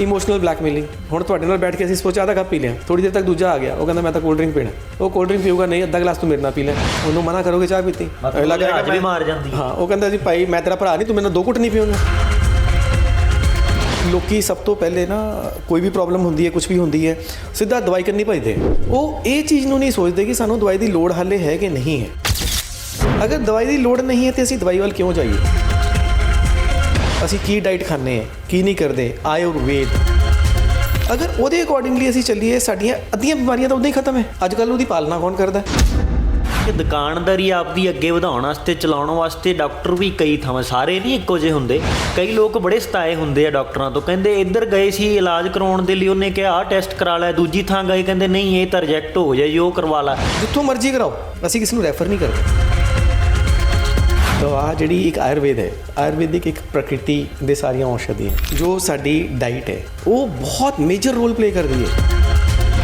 Emotional blackmailing ਹੁਣ ਤੁਹਾਡੇ ਨਾਲ ਬੈਠ ਕੇ ਅਸੀਂ ਸੋਚਿਆ ਆਧਾ ਕੱਪ ਪੀ ਲਿਆ। ਥੋੜੀ ਦੇਰ ਤੱਕ ਦੂਜਾ ਆ ਗਿਆ। ਉਹ ਕਹਿੰਦਾ ਮੈਂ ਤਾਂ ਕੋਲਡ ਡਰਿੰਕ ਪੀਣਾ। ਉਹ ਕੋਲਡ ਡਰਿੰਕ ਪੀਊਗਾ ਨਹੀਂ ਅੱਧਾ ਗਲਾਸ ਤੂੰ ਮੇਰੇ ਨਾਲ ਪੀ ਲੈ। ਉਹਨੂੰ ਮਨਾ ਕਰੋਗੇ ਚਾਹ ਪੀਤੀ। ਅਗਲਾ ਕਹੇਗਾ ਅੱਜ ਵੀ ਮਾਰ ਜਾਂਦੀ ਹਾਂ। ਉਹ ਕਹਿੰਦਾ ਜੀ ਭਾਈ ਮੈਂ ਤੇਰਾ ਭਰਾ ਨਹੀਂ ਤੂੰ ਮੈਨੂੰ ਦੋ ਘੁੱਟ ਨਹੀਂ ਪੀਊਂਗਾ। ਲੋਕੀ ਸਭ ਤੋਂ ਪਹਿਲੇ ਨਾ ਕੋਈ ਵੀ ਪ੍ਰੋਬਲਮ ਹੁੰਦੀ ਹੈ ਕੁਝ ਵੀ ਹੁੰਦੀ ਹੈ ਸਿੱਧਾ ਦਵਾਈ ਕਰਨੀ ਭਜਦੇ ਉਹ ਇਹ ਚੀਜ਼ ਨੂੰ ਨਹੀਂ ਸੋਚਦੇ ਕਿ ਸਾਨੂੰ ਦਵਾਈ ਦੀ ਲੋੜ ਹਾਲੇ ਹੈ ਕਿ ਨਹੀਂ ਹੈ। ਅਗਰ ਦਵਾਈ ਦੀ ਲੋੜ ਨਹੀਂ ਹੈ ਤੇ ਅਸੀਂ ਦਵਾਈ ਵੱਲ ਕਿਉਂ ਜਾਈਏ? ਅਸੀਂ ਕੀ ਡਾਈਟ ਖਾਂਦੇ ਹਾਂ ਕੀ ਨਹੀਂ ਕਰਦੇ ਆਯੁਰਵੇਦ। ਅਗਰ ਉਹਦੇ ਅਕੋਰਡਿੰਗਲੀ ਅਸੀਂ ਚੱਲੀਏ ਸਾਡੀਆਂ ਅੱਧੀਆਂ ਬਿਮਾਰੀਆਂ ਤਾਂ ਉਦਾਂ ਹੀ ਖਤਮ ਹੈ। ਅੱਜ ਕੱਲ੍ਹ ਉਹਦੀ ਪਾਲਣਾ ਕੌਣ ਕਰਦਾ? ਕਿ ਦੁਕਾਨਦਾਰੀ ਆਪਦੀ ਅੱਗੇ ਵਧਾਉਣ ਵਾਸਤੇ ਚਲਾਉਣ ਵਾਸਤੇ ਡਾਕਟਰ ਵੀ ਕਈ ਥਾਵਾਂ ਸਾਰੇ ਨਹੀਂ ਇੱਕੋ ਜਿਹੇ ਹੁੰਦੇ। ਕਈ ਲੋਕ ਬੜੇ ਸਤਾਏ ਹੁੰਦੇ ਆ ਡਾਕਟਰਾਂ ਤੋਂ ਕਹਿੰਦੇ ਇੱਧਰ ਗਏ ਸੀ ਇਲਾਜ ਕਰਾਉਣ ਦੇ ਲਈ ਉਹਨੇ ਕਿਹਾ ਆਹ ਟੈਸਟ ਕਰਾ ਲੈ ਦੂਜੀ ਥਾਂ ਗਏ ਕਹਿੰਦੇ ਨਹੀਂ ਇਹ ਤਾਂ ਰਿਜੈਕਟ ਹੋ ਜਾਏ ਉਹ ਕਰਵਾ ਲੈ। ਜਿੱਥੋਂ ਮਰਜ਼ੀ ਕਰਾਓ ਅਸੀਂ ਕਿਸੇ ਨੂੰ ਰੈਫਰ ਨਹੀਂ ਕਰਦੇ। ਦਵਾ ਜਿਹੜੀ ਇੱਕ ਆਯੁਰਵੇਦ ਹੈ, ਆਯੁਰਵੈਦਿਕ ਇੱਕ ਪ੍ਰਕਿਰਤੀ ਦੇ ਸਾਰੀਆਂ ਔਸ਼ਧੀਆਂ ਜੋ ਸਾਡੀ ਡਾਈਟ ਹੈ, ਉਹ ਬਹੁਤ ਮੇਜਰ ਰੋਲ ਪਲੇ ਕਰਦੀ ਹੈ।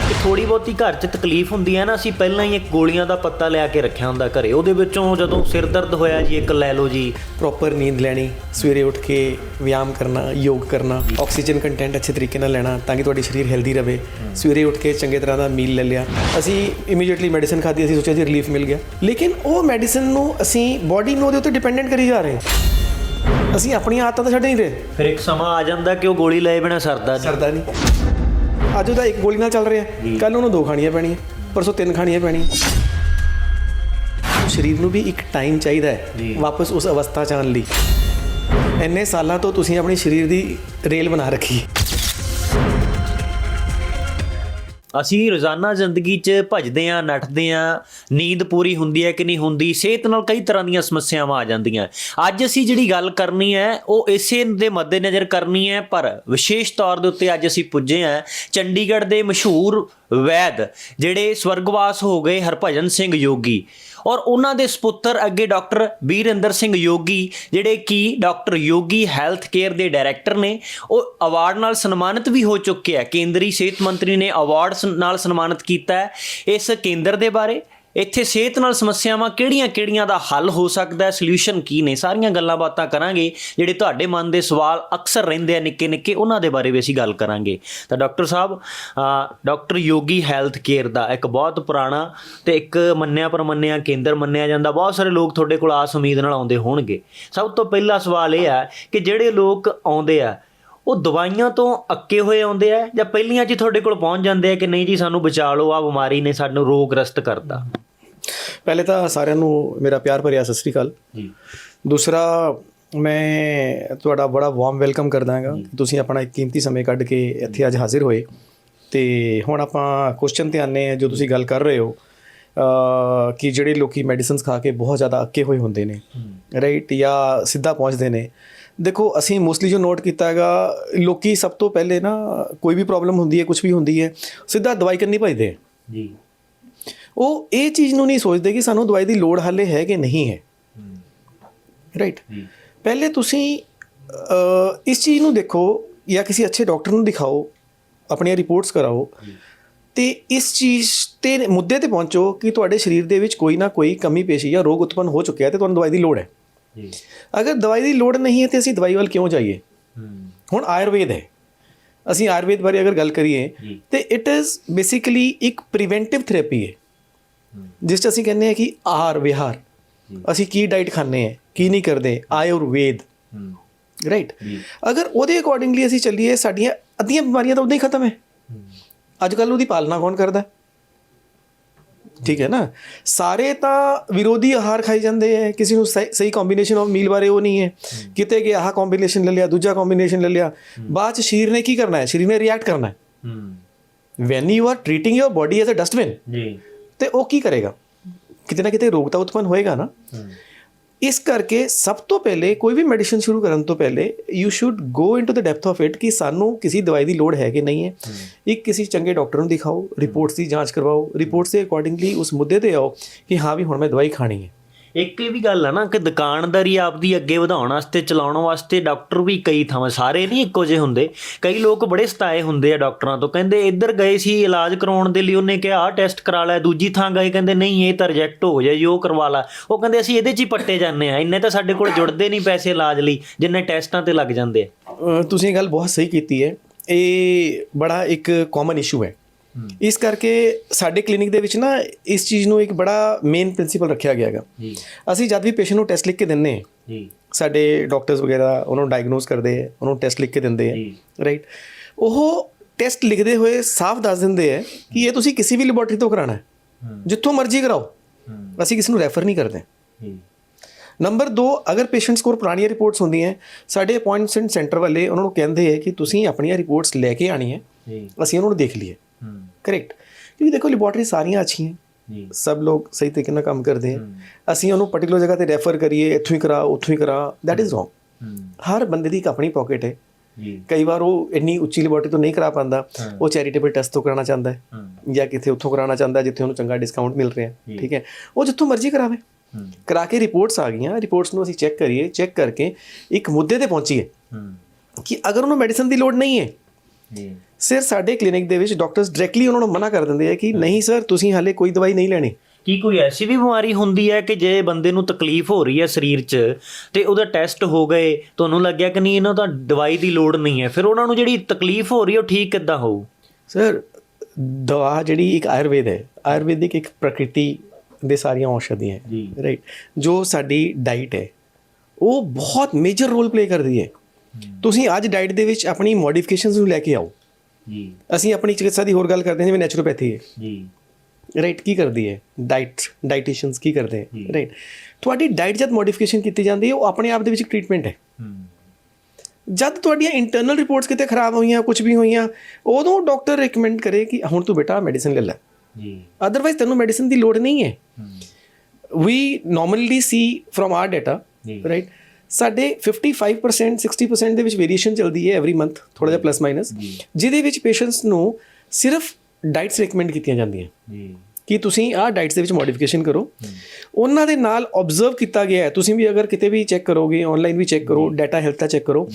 ਕਿ ਥੋੜੀ ਬਹੁਤੀ ਘਰ 'ਚ ਤਕਲੀਫ ਹੁੰਦੀ ਹੈ ਨਾ ਅਸੀਂ ਪਹਿਲਾਂ ਹੀ ਇੱਕ ਗੋਲੀਆਂ ਦਾ ਪੱਤਾ ਲਿਆ ਕੇ ਰੱਖਿਆ ਹੁੰਦਾ ਘਰੇ। ਉਹਦੇ ਵਿੱਚੋਂ ਜਦੋਂ ਸਿਰ ਦਰਦ ਹੋਇਆ ਜੀ ਇੱਕ ਲੈ ਲਓ ਜੀ। ਪ੍ਰੋਪਰ ਨੀਂਦ ਲੈਣੀ ਸਵੇਰੇ ਉੱਠ ਕੇ ਵਿਆਮ ਕਰਨਾ ਯੋਗ ਕਰਨਾ ਆਕਸੀਜਨ ਕੰਟੈਂਟ ਅੱਛੇ ਤਰੀਕੇ ਨਾਲ ਲੈਣਾ ਤਾਂ ਕਿ ਤੁਹਾਡੀ ਸਰੀਰ ਹੈਲਦੀ ਰਵੇ। ਸਵੇਰੇ ਉੱਠ ਕੇ ਚੰਗੇ ਤਰ੍ਹਾਂ ਦਾ ਮੀਲ ਲੈ ਲਿਆ। ਅਸੀਂ ਇਮੀਡੀਏਟਲੀ ਮੈਡੀਸਿਨ ਖਾਧੀ ਅਸੀਂ ਸੋਚਿਆ ਜੀ ਰਿਲੀਫ ਮਿਲ ਗਿਆ। ਲੇਕਿਨ ਉਹ ਮੈਡੀਸਿਨ ਨੂੰ ਅਸੀਂ ਬਾਡੀ ਨੂੰ ਉਹਦੇ ਉੱਤੇ ਡਿਪੈਂਡੈਂਟ ਕਰੀ ਜਾ ਰਹੇ ਹਾਂ। ਅਸੀਂ ਆਪਣੀਆਂ ਆਦਤਾਂ ਤਾਂ ਛੱਡ ਨਹੀਂ ਰਹੇ। ਫਿਰ ਇੱਕ ਸਮਾਂ ਆ ਜਾਂਦਾ ਕਿ ਉਹ ਗੋਲੀ ਲਏ ਬਿਨਾ ਸਰਦਾ ਨਹੀਂ। ਸਰਦਾ ਨਹੀਂ। ਅੱਜ ਉਹਦਾ ਇੱਕ ਗੋਲੀ ਨਾਲ ਚੱਲ ਰਿਹਾ। ਕੱਲ ਉਹਨੂੰ ਦੋ ਖਾਣੀਆਂ ਪੈਣੀਆਂ ਪਰਸੋਂ ਤਿੰਨ ਖਾਣੀਆਂ ਪੈਣੀਆਂ। ਸਰੀਰ ਨੂੰ ਵੀ ਇੱਕ ਟਾਈਮ ਚਾਹੀਦਾ। ਹੈ ਵਾਪਸ ਉਸ ਅਵਸਥਾ ਚ ਆਉਣ ਲਈ। ਇੰਨੇ ਸਾਲਾਂ ਤੋਂ ਤੁਸੀਂ ਆਪਣੀ ਸਰੀਰ ਦੀ ਰੇਲ ਬਣਾ ਰੱਖੀ ਅਸੀਂ ਰੋਜ਼ਾਨਾ ਜ਼ਿੰਦਗੀ 'ਚ ਭੱਜਦੇ ਆਂ, ਨੱਠਦੇ ਆਂ, ਨੀਂਦ ਪੂਰੀ ਹੁੰਦੀ ਹੈ ਕਿ ਨਹੀਂ ਹੁੰਦੀ, ਸਿਹਤ ਨਾਲ ਕਈ ਤਰ੍ਹਾਂ ਦੀਆਂ ਸਮੱਸਿਆਵਾਂ ਆ ਜਾਂਦੀਆਂ। ਅੱਜ ਅਸੀਂ ਜਿਹੜੀ ਗੱਲ ਕਰਨੀ ਹੈ, ਉਹ ਇਸੇ ਦੇ ਮੱਦੇਨਜ਼ਰ ਕਰਨੀ ਹੈ, ਪਰ ਵਿਸ਼ੇਸ਼ ਤੌਰ ਦੇ ਉੱਤੇ ਅੱਜ ਅਸੀਂ ਪੁੱਜੇ ਆਂ ਚੰਡੀਗੜ੍ਹ ਦੇ ਮਸ਼ਹੂਰ ਵੈਦ, ਜਿਹੜੇ ਸਵਰਗਵਾਸ ਹੋ ਗਏ ਹਰਭਜਨ ਸਿੰਘ ਯੋਗੀ। ਔਰ ਉਹਨਾਂ ਦੇ ਸੁਪੁੱਤਰ ਅੱਗੇ ਡਾਕਟਰ ਬੀਰਿੰਦਰ ਸਿੰਘ ਯੋਗੀ, ਜਿਹੜੇ ਕਿ ਡਾਕਟਰ ਯੋਗੀ ਹੈਲਥ ਕੇਅਰ ਦੇ ਡਾਇਰੈਕਟਰ ਨੇ, ਉਹ ਅਵਾਰਡ ਨਾਲ ਸਨਮਾਨਿਤ ਵੀ ਹੋ ਚੁੱਕੇ ਆ। ਕੇਂਦਰੀ ਸਿਹਤ ਮੰਤਰੀ ਨੇ ਅਵਾਰਡ ਸ- ਨਾਲ ਸਨਮਾਨਿਤ ਕੀਤਾ ਹੈ। ਇਸ ਕੇਂਦਰ ਦੇ ਬਾਰੇ ਇੱਥੇ ਸਿਹਤ ਨਾਲ ਸਮੱਸਿਆਵਾਂ ਕਿਹੜੀਆਂ-ਕਿਹੜੀਆਂ ਦਾ ਹੱਲ ਹੋ ਸਕਦਾ ਹੈ? ਸੋਲੂਸ਼ਨ ਕੀ ਨੇ? ਸਾਰੀਆਂ ਗੱਲਾਂ ਬਾਤਾਂ ਕਰਾਂਗੇ। ਜਿਹੜੇ ਤੁਹਾਡੇ ਮਨ ਦੇ ਸਵਾਲ ਅਕਸਰ ਰਹਿੰਦੇ ਆ ਨਿੱਕੇ-ਨਿੱਕੇ ਉਹਨਾਂ ਦੇ ਬਾਰੇ ਵੀ ਅਸੀਂ ਗੱਲ ਕਰਾਂਗੇ। ਤਾਂ ਡਾਕਟਰ ਸਾਹਿਬ ਅ, ਡਾਕਟਰ ਯੋਗੀ ਹੈਲਥ ਕੇਅਰ ਦਾ ਇੱਕ ਬਹੁਤ ਪੁਰਾਣਾ ਤੇ ਇੱਕ ਮੰਨਿਆ ਪਰਮੰਨਿਆ ਕੇਂਦਰ ਮੰਨਿਆ ਜਾਂਦਾ। ਬਹੁਤ ਸਾਰੇ ਲੋਕ ਤੁਹਾਡੇ ਕੋਲ ਆਸ ਉਮੀਦ ਨਾਲ ਆਉਂਦੇ ਹੋਣਗੇ। ਸਭ ਤੋਂ ਪਹਿਲਾ ਸਵਾਲ ਇਹ ਹੈ ਕਿ ਜਿਹੜੇ ਲੋਕ ਆਉਂਦੇ ਆ ਉਹ ਦਵਾਈਆਂ ਤੋਂ ਅੱਕੇ ਹੋਏ ਆਉਂਦੇ ਆ ਜਾਂ ਪਹਿਲੀਆਂ 'ਚ ਹੀ ਤੁਹਾਡੇ ਕੋਲ ਪਹੁੰਚ ਜਾਂਦੇ ਆ ਕਿ ਨਹੀਂ ਜੀ ਸਾਨੂੰ ਬਚਾ ਲਓ ਆ ਬਿਮਾਰੀ ਨੇ ਸਾਨੂੰ ਰੋਗਗ੍ਰਸਤ ਕਰਤਾ? ਪਹਿਲੇ ਤਾਂ ਸਾਰਿਆਂ ਨੂੰ ਮੇਰਾ ਪਿਆਰ ਭਰਿਆ ਸਤਿ ਸ੍ਰੀ ਅਕਾਲ। ਜੀ। ਦੂਸਰਾ ਮੈਂ ਤੁਹਾਡਾ ਬੜਾ ਵਾਰਮ ਵੈਲਕਮ ਕਰਦਾ ਹਾਂਗਾ ਤੁਸੀਂ ਆਪਣਾ ਇੱਕ ਕੀਮਤੀ ਸਮੇਂ ਕੱਢ ਕੇ ਇੱਥੇ ਅੱਜ ਹਾਜ਼ਰ ਹੋਏ। ਤੇ ਹੁਣ ਆਪਾਂ ਕੁਐਸਚਨ ਤੇ ਆਨੇ ਆ ਜੋ ਤੁਸੀਂ ਗੱਲ ਕਰ ਰਹੇ ਹੋ। ਅ ਕਿ ਜਿਹੜੇ ਲੋਕੀ ਮੈਡੀਸਿਨਸ ਖਾ ਕੇ ਬਹੁਤ ਜ਼ਿਆਦਾ ਅੱਕੇ ਹੋਏ ਹੁੰਦੇ ਨੇ। ਰਾਈਟ ਜਾਂ ਸਿੱਧਾ ਪਹੁੰਚਦੇ ਨੇ। ਦੇਖੋ ਅਸੀਂ ਮੋਸਟਲੀ ਜੋ ਨੋਟ ਕੀਤਾ ਹੈਗਾ ਲੋਕੀ ਸਭ ਤੋਂ ਪਹਿਲੇ ਨਾ ਕੋਈ ਵੀ ਪ੍ਰੋਬਲਮ ਹੁੰਦੀ ਹੈ ਕੁਝ ਵੀ ਹੁੰਦੀ ਹੈ ਸਿੱਧਾ ਦਵਾਈ ਕਰਨੀ ਭਜਦੇ। ਜੀ। ਉਹ ਇਹ ਚੀਜ਼ ਨੂੰ ਨਹੀਂ ਸੋਚਦੇ ਕਿ ਸਾਨੂੰ ਦਵਾਈ ਦੀ ਲੋੜ ਹਾਲੇ ਹੈ ਕਿ ਨਹੀਂ ਹੈ। ਰਾਈਟ ਪਹਿਲੇ ਤੁਸੀਂ ਇਸ ਚੀਜ਼ ਨੂੰ ਦੇਖੋ ਜਾਂ ਕਿਸੇ ਅੱਛੇ ਡਾਕਟਰ ਨੂੰ ਦਿਖਾਓ ਆਪਣੀਆਂ ਰਿਪੋਰਟਸ ਕਰਾਓ ਤੇ ਇਸ ਚੀਜ਼ ਤੇ ਮੁੱਦੇ ਤੇ ਪਹੁੰਚੋ ਕਿ ਤੁਹਾਡੇ ਸਰੀਰ ਦੇ ਵਿੱਚ ਕੋਈ ਨਾ ਕੋਈ ਕਮੀ ਪੇਸ਼ੀ ਜਾਂ ਰੋਗ ਉਤਪੰਨ ਹੋ ਚੁੱਕਿਆ ਤੇ ਤੁਹਾਨੂੰ ਦਵਾਈ ਦੀ ਲੋੜ ਹੈ। ਜੀ ਅਗਰ ਦਵਾਈ ਦੀ ਲੋੜ ਨਹੀਂ ਹੈ ਤੇ ਅਸੀਂ ਦਵਾਈ ਵੱਲ ਕਿਉਂ ਜਾਈਏ? ਹੁਣ ਆਯੁਰਵੇਦ ਹੈ। ਅਸੀਂ ਆਯੁਰਵੇਦ ਬਾਰੇ ਅਗਰ ਗੱਲ ਕਰੀਏ। ਤੇ ਇਟ ਇਜ਼ ਬੇਸਿਕਲੀ ਇੱਕ ਪ੍ਰੀਵੈਂਟਿਵ ਥੈਰੇਪੀ ਹੈ। ਜਿਸ 'ਚ ਅਸੀਂ ਕਹਿੰਦੇ ਹਾਂ ਕਿ ਆਹਾਰ ਵਿਹਾਰ। ਅਸੀਂ ਕੀ ਡਾਈਟ ਖਾਂਦੇ ਹਾਂ ਕੀ ਨਹੀਂ ਕਰਦੇ ਆਯੁਰਵੇਦ। ਰਾਈਟ। ਅਗਰ ਉਹਦੇ ਅਕੋਰਡਿੰਗਲੀ ਅਸੀਂ ਚੱਲੀਏ ਸਾਡੀਆਂ ਅੱਧੀਆਂ ਬਿਮਾਰੀਆਂ ਤਾਂ ਉਦਾਂ ਹੀ ਖਤਮ ਹੈ। ਅੱਜ ਕੱਲ ਉਹਦੀ ਪਾਲਣਾ ਕੌਣ ਕਰਦਾ? ਠੀਕ ਹੈ ਨਾ? ਸਾਰੇ ਤਾਂ ਵਿਰੋਧੀ ਆਹਾਰ ਖਾਈ ਜਾਂਦੇ ਹੈ। ਕਿਸੇ ਨੂੰ ਸਹੀ ਕੰਬੀਨੇਸ਼ਨ ਆਫ ਮੀਲ ਬਾਰੇ ਉਹ ਨਹੀਂ ਹੈ। ਕਿਤੇ ਕਿ ਆਹ ਕੰਬੀਨੇਸ਼ਨ ਲੈ ਲਿਆ ਦੂਜਾ ਕੰਬੀਨੇਸ਼ਨ ਲੈ ਲਿਆ। ਬਾਅਦ ਚ ਸਰੀਰ ਨੇ ਕੀ ਕਰਨਾ ਹੈ? ਸਰੀਰ ਨੇ ਰਿਐਕਟ ਕਰਨਾ ਹੂੰ। When you are treating your body as a dustbin ਜੀ। ਤੇ ਉਹ ਕੀ ਕਰੇਗਾ? ਕਿਤੇ ਨਾ ਕਿਤੇ ਰੋਗ ਤਾਂ ਉਤਪੰਨ ਹੋਏਗਾ ਨਾ। ਇਸ ਕਰਕੇ ਸਭ ਤੋਂ ਪਹਿਲੇ ਕੋਈ ਵੀ ਮੈਡੀਸਿਨ ਸ਼ੁਰੂ ਕਰਨ ਤੋਂ ਪਹਿਲੇ you should go into the depth of it ਕਿ ਸਾਨੂੰ ਕਿਸੇ ਦਵਾਈ ਦੀ ਲੋੜ ਹੈ ਕਿ ਨਹੀਂ ਹੈ। ਇੱਕ ਕਿਸੇ ਚੰਗੇ ਡਾਕਟਰ ਨੂੰ ਦਿਖਾਓ ਰਿਪੋਰਟਸ ਦੀ ਜਾਂਚ ਕਰਵਾਓ ਰਿਪੋਰਟਸ ਦੇ ਅਕੋਰਡਿੰਗਲੀ ਉਸ ਮੁੱਦੇ ਤੇ ਆਓ ਕਿ ਹਾਂ ਵੀ ਹੁਣ ਮੈਂ ਦਵਾਈ ਖਾਣੀ ਹੈ। ਇੱਕ ਇਹ ਵੀ ਗੱਲ ਆ ਨਾ ਕਿ ਦੁਕਾਨਦਾਰੀ ਆਪਦੀ ਅੱਗੇ ਵਧਾਉਣ ਵਾਸਤੇ, ਚਲਾਉਣ ਵਾਸਤੇ ਡਾਕਟਰ ਵੀ ਕਈ ਥਾਵਾਂ, ਸਾਰੇ ਨਹੀਂ ਇੱਕੋ ਜਿਹੇ ਹੁੰਦੇ। ਕਈ ਲੋਕ ਬੜੇ ਸਤਾਏ ਹੁੰਦੇ ਆ ਡਾਕਟਰਾਂ ਤੋਂ, ਕਹਿੰਦੇ ਇੱਧਰ ਗਏ ਸੀ, ਇਲਾਜ ਕਰਾਉਣ ਦੇ ਲਈ ਉਹਨੇ ਕਿਹਾ, ਆਹ ਟੈਸਟ ਕਰਾ ਲੈ, ਦੂਜੀ ਥਾਂ ਗਏ, ਕਹਿੰਦੇ ਨਹੀਂ, ਇਹ ਤਾਂ ਰਿਜੈਕਟ ਹੋ ਜਾਏ ਉਹ ਕਰਵਾ ਲਾ। ਉਹ ਕਹਿੰਦੇ ਅਸੀਂ ਇਹਦੇ 'ਚ ਹੀ ਪੱਟੇ ਜਾਂਦੇ ਆ, ਇੰਨੇ ਤਾਂ ਸਾਡੇ ਕੋਲ ਜੁੜਦੇ ਨਹੀਂ ਪੈਸੇ ਇਲਾਜ ਲਈ, ਜਿੰਨੇ ਟੈਸਟਾਂ ਤੇ ਲੱਗ ਜਾਂਦੇ ਤੁਸੀਂ ਇਹ ਗੱਲ ਬਹੁਤ ਸਹੀ ਕੀਤੀ ਹੈ। ਇਹ ਬੜਾ ਇੱਕ ਕਾਮਨ ਇਸ਼ੂ ਹੈ। ਇਸ ਕਰਕੇ ਸਾਡੇ ਕਲੀਨਿਕ ਦੇ ਵਿੱਚ ਨਾ ਇਸ ਚੀਜ਼ ਨੂੰ ਇੱਕ ਬੜਾ ਮੇਨ ਪ੍ਰਿੰਸੀਪਲ ਰੱਖਿਆ ਗਿਆ ਹੈਗਾ। ਜੀ। ਅਸੀਂ ਜਦ ਵੀ ਪੇਸ਼ੈਂਟ ਨੂੰ ਟੈਸਟ ਲਿਖ ਕੇ ਦਿੰਨੇ ਹਾਂ ਜੀ। ਸਾਡੇ ਡਾਕਟਰਸ ਵਗੈਰਾ ਉਹਨੂੰ ਡਾਇਗਨੋਸ ਕਰਦੇ ਆ ਉਹਨੂੰ ਟੈਸਟ ਲਿਖ ਕੇ ਦਿੰਦੇ ਆ ਰਾਈਟ ਉਹ ਟੈਸਟ ਲਿਖਦੇ ਹੋਏ ਸਾਫ਼ ਦੱਸ ਦਿੰਦੇ ਆ ਕਿ ਇਹ ਤੁਸੀਂ ਕਿਸੇ ਵੀ ਲੈਬੋਰਟਰੀ ਤੋਂ ਕਰਾਣਾ ਹੈ। ਜਿੱਥੋਂ ਮਰਜ਼ੀ ਕਰਾਓ। ਅਸੀਂ ਕਿਸੇ ਨੂੰ ਰੈਫਰ ਨਹੀਂ ਕਰਦੇ। ਨੰਬਰ 2 ਅਗਰ ਪੇਸ਼ੈਂਟਸ ਕੋਲ ਪੁਰਾਣੀਆਂ ਰਿਪੋਰਟਸ ਹੁੰਦੀਆਂ ਸਾਡੇ ਅਪਾਇੰਟਮੈਂਟ ਸੈਂਟਰ ਵਾਲੇ ਉਹਨਾਂ ਨੂੰ ਕਹਿੰਦੇ ਆ ਕਿ ਤੁਸੀਂ ਆਪਣੀਆਂ ਰਿਪੋਰਟਸ ਲੈ ਕੇ ਆਣੀ ਹੈ। ਅਸੀਂ ਉਹਨਾਂ ਨੂੰ ਦੇਖ ਲਈਏ। ਕਰੈਕਟ ਕਿਉਂਕਿ ਦੇਖੋ ਲੈਬੋਰਟਰੀ ਸਾਰੀਆਂ ਅੱਛੀਆਂ ਜੀ ਸਭ ਲੋਕ ਸਹੀ ਤਰੀਕੇ ਨਾਲ ਕੰਮ ਕਰਦੇ ਆ ਅਸੀਂ ਉਹਨੂੰ ਪਰਟੀਕੂਲਰ ਜਗ੍ਹਾ ਤੇ ਰੈਫਰ ਕਰੀਏ ਇੱਥੋਂ ਹੀ ਕਰਾ ਉੱਥੋਂ ਹੀ ਕਰਾ ਦੈਟ ਇਜ਼ ਰੋਂਗ ਹਰ ਬੰਦੇ ਦੀ ਇੱਕ ਆਪਣੀ ਪਾਕਟ ਹੈ ਜੀ ਕਈ ਵਾਰ ਉਹ ਇੰਨੀ ਉੱਚੀ ਲੈਬੋਰਟਰੀ ਤੋਂ ਨਹੀਂ ਕਰਾ ਪਾਉਂਦਾ ਉਹ ਚੈਰੀਟੇਬਲ ਟੈਸਟ ਤੋਂ ਕਰਾਉਣਾ ਚਾਹੁੰਦਾ ਹੈ ਜਾਂ ਕਿਤੇ ਉੱਥੋਂ ਕਰਾਉਣਾ ਚਾਹੁੰਦਾ ਜਿੱਥੇ ਉਹਨੂੰ ਚੰਗਾ ਡਿਸਕਾਊਂਟ ਮਿਲ ਰਿਹਾ ਠੀਕ ਹੈ ਉਹ ਜਿੱਥੋਂ ਮਰਜ਼ੀ ਕਰਾਵੇ ਕਰਾ ਕੇ ਰਿਪੋਰਟਸ ਆ ਗਈਆਂ ਰਿਪੋਰਟਸ ਨੂੰ ਅਸੀਂ ਚੈੱਕ ਕਰੀਏ ਚੈੱਕ ਕਰਕੇ ਇੱਕ ਮੁੱਦੇ ਤੇ ਪਹੁੰਚੀਏ ਕਿ ਅਗਰ ਉਹਨੂੰ ਮੈਡੀਸਨ ਦੀ ਲੋੜ ਨਹੀਂ ਹੈ ਸਿਰ ਸਾਡੇ ਕਲੀਨਿਕ ਦੇ ਵਿੱਚ ਡਾਕਟਰਸ ਡਾਇਰੈਕਟਲੀ ਉਹਨਾਂ ਨੂੰ ਮਨਾ ਕਰ ਦਿੰਦੇ ਆ ਕਿ ਨਹੀਂ ਸਰ ਤੁਸੀਂ ਹਾਲੇ ਕੋਈ ਦਵਾਈ ਨਹੀਂ ਲੈਣੀ। ਕੀ ਕੋਈ ਐਸੀ ਵੀ ਬਿਮਾਰੀ ਹੁੰਦੀ ਹੈ ਕਿ ਜੇ ਬੰਦੇ ਨੂੰ ਤਕਲੀਫ ਹੋ ਰਹੀ ਹੈ ਸਰੀਰ 'ਚ ਤੇ ਉਹਦਾ ਟੈਸਟ ਹੋ ਗਏ ਤੁਹਾਨੂੰ ਲੱਗਿਆ ਕਿ ਨਹੀਂ ਇਹਨਾਂ ਦਾ ਦਵਾਈ ਦੀ ਲੋੜ ਨਹੀਂ ਹੈ ਫਿਰ ਉਹਨਾਂ ਨੂੰ ਜਿਹੜੀ ਤਕਲੀਫ ਹੋ ਰਹੀ ਹੈ ਉਹ ਠੀਕ ਕਿੱਦਾਂ ਹੋਊ? ਸਰ ਦਵਾ ਜਿਹੜੀ ਇੱਕ ਆਯੁਰਵੇਦ ਹੈ ਆਯੁਰਵੈਦਿਕ ਇੱਕ ਪ੍ਰਕਿਰਤੀ ਦੇ ਸਾਰੀਆਂ ਔਸ਼ਧੀਆਂ ਹੈ ਜੀ। ਰਾਈਟ ਜੋ ਸਾਡੀ ਡਾਈਟ ਹੈ ਉਹ ਬਹੁਤ ਮੇਜਰ ਰੋਲ ਪਲੇ ਕਰਦੀ ਹੈ। ਤੁਸੀਂ ਅੱਜ ਡਾਈਟ ਦੇ ਵਿੱਚ ਆਪਣੀ ਮੋਡੀਫਿਕੇਸ਼ਨਸ ਨੂੰ ਲੈ ਕੇ ਆਓ। ਜੀ। ਅਸੀਂ ਆਪਣੀ ਚਿਕਿਤਸਾ ਦੀ ਹੋਰ ਗੱਲ ਕਰਦੇ ਹਾਂ ਜਿਵੇਂ ਨੈਚੁਰੋਪੈਥੀ ਹੈ। ਜੀ। ਰਾਈਟ ਕੀ ਕਰਦੀ ਹੈ? ਡਾਈਟ ਡਾਈਟੀਸ਼ੀਅਨਸ ਕੀ ਕਰਦੇ ਹੈ? ਰਾਈਟ ਤੁਹਾਡੀ ਡਾਈਟ ਜਦ ਮੋਡੀਫਿਕੇਸ਼ਨ ਕੀਤੀ ਜਾਂਦੀ ਹੈ ਉਹ ਆਪਣੇ ਆਪ ਦੇ ਵਿੱਚ ਟ੍ਰੀਟਮੈਂਟ ਹੈ। ਜਦ ਤੁਹਾਡੀਆਂ ਇੰਟਰਨਲ ਰਿਪੋਰਟਸ ਕਿਤੇ ਖਰਾਬ ਹੋਈਆਂ ਕੁਝ ਵੀ ਹੋਈਆਂ ਉਦੋਂ ਡਾਕਟਰ ਰეკਮੈਂਡ ਕਰੇ ਕਿ ਹੁਣ ਤੂੰ ਬੇਟਾ ਮੈਡੀਸਿਨ ਲੈ ਲੈ। ਜੀ। ਅਦਰਵਾਈਜ਼ ਤੈਨੂੰ ਮੈਡੀਸਿਨ ਦੀ ਲੋੜ ਨਹੀਂ ਹੈ। We normally see from our data. Right ਸਾਡੇ 55% 60% ਦੇ ਵਿੱਚ ਵੇਰੀਏਸ਼ਨ ਚੱਲਦੀ ਹੈ ਐਵਰੀ ਮੰਥ ਥੋੜਾ ਜਿਹਾ ਪਲੱਸ ਮਾਈਨਸ ਜਿਹਦੇ ਵਿੱਚ ਪੇਸ਼ੈਂਟਸ ਨੂੰ ਸਿਰਫ ਡਾਈਟਸ ਰეკਮੈਂਡ ਕੀਤੀਆਂ ਜਾਂਦੀਆਂ। ਜੀ। ਕਿ ਤੁਸੀਂ ਆਹ ਡਾਈਟਸ ਦੇ ਵਿੱਚ ਮੋਡੀਫਿਕੇਸ਼ਨ ਕਰੋ। ਉਹਨਾਂ ਦੇ ਨਾਲ ਆਬਜ਼ਰਵ ਕੀਤਾ ਗਿਆ ਹੈ। ਤੁਸੀਂ ਵੀ ਅਗਰ ਕਿਤੇ ਵੀ ਚੈੱਕ ਕਰੋਗੇ ਆਨਲਾਈਨ ਵੀ ਚੈੱਕ ਕਰੋ ਡਾਟਾ ਹੈਲਥ ਦਾ ਚੈੱਕ ਕਰੋ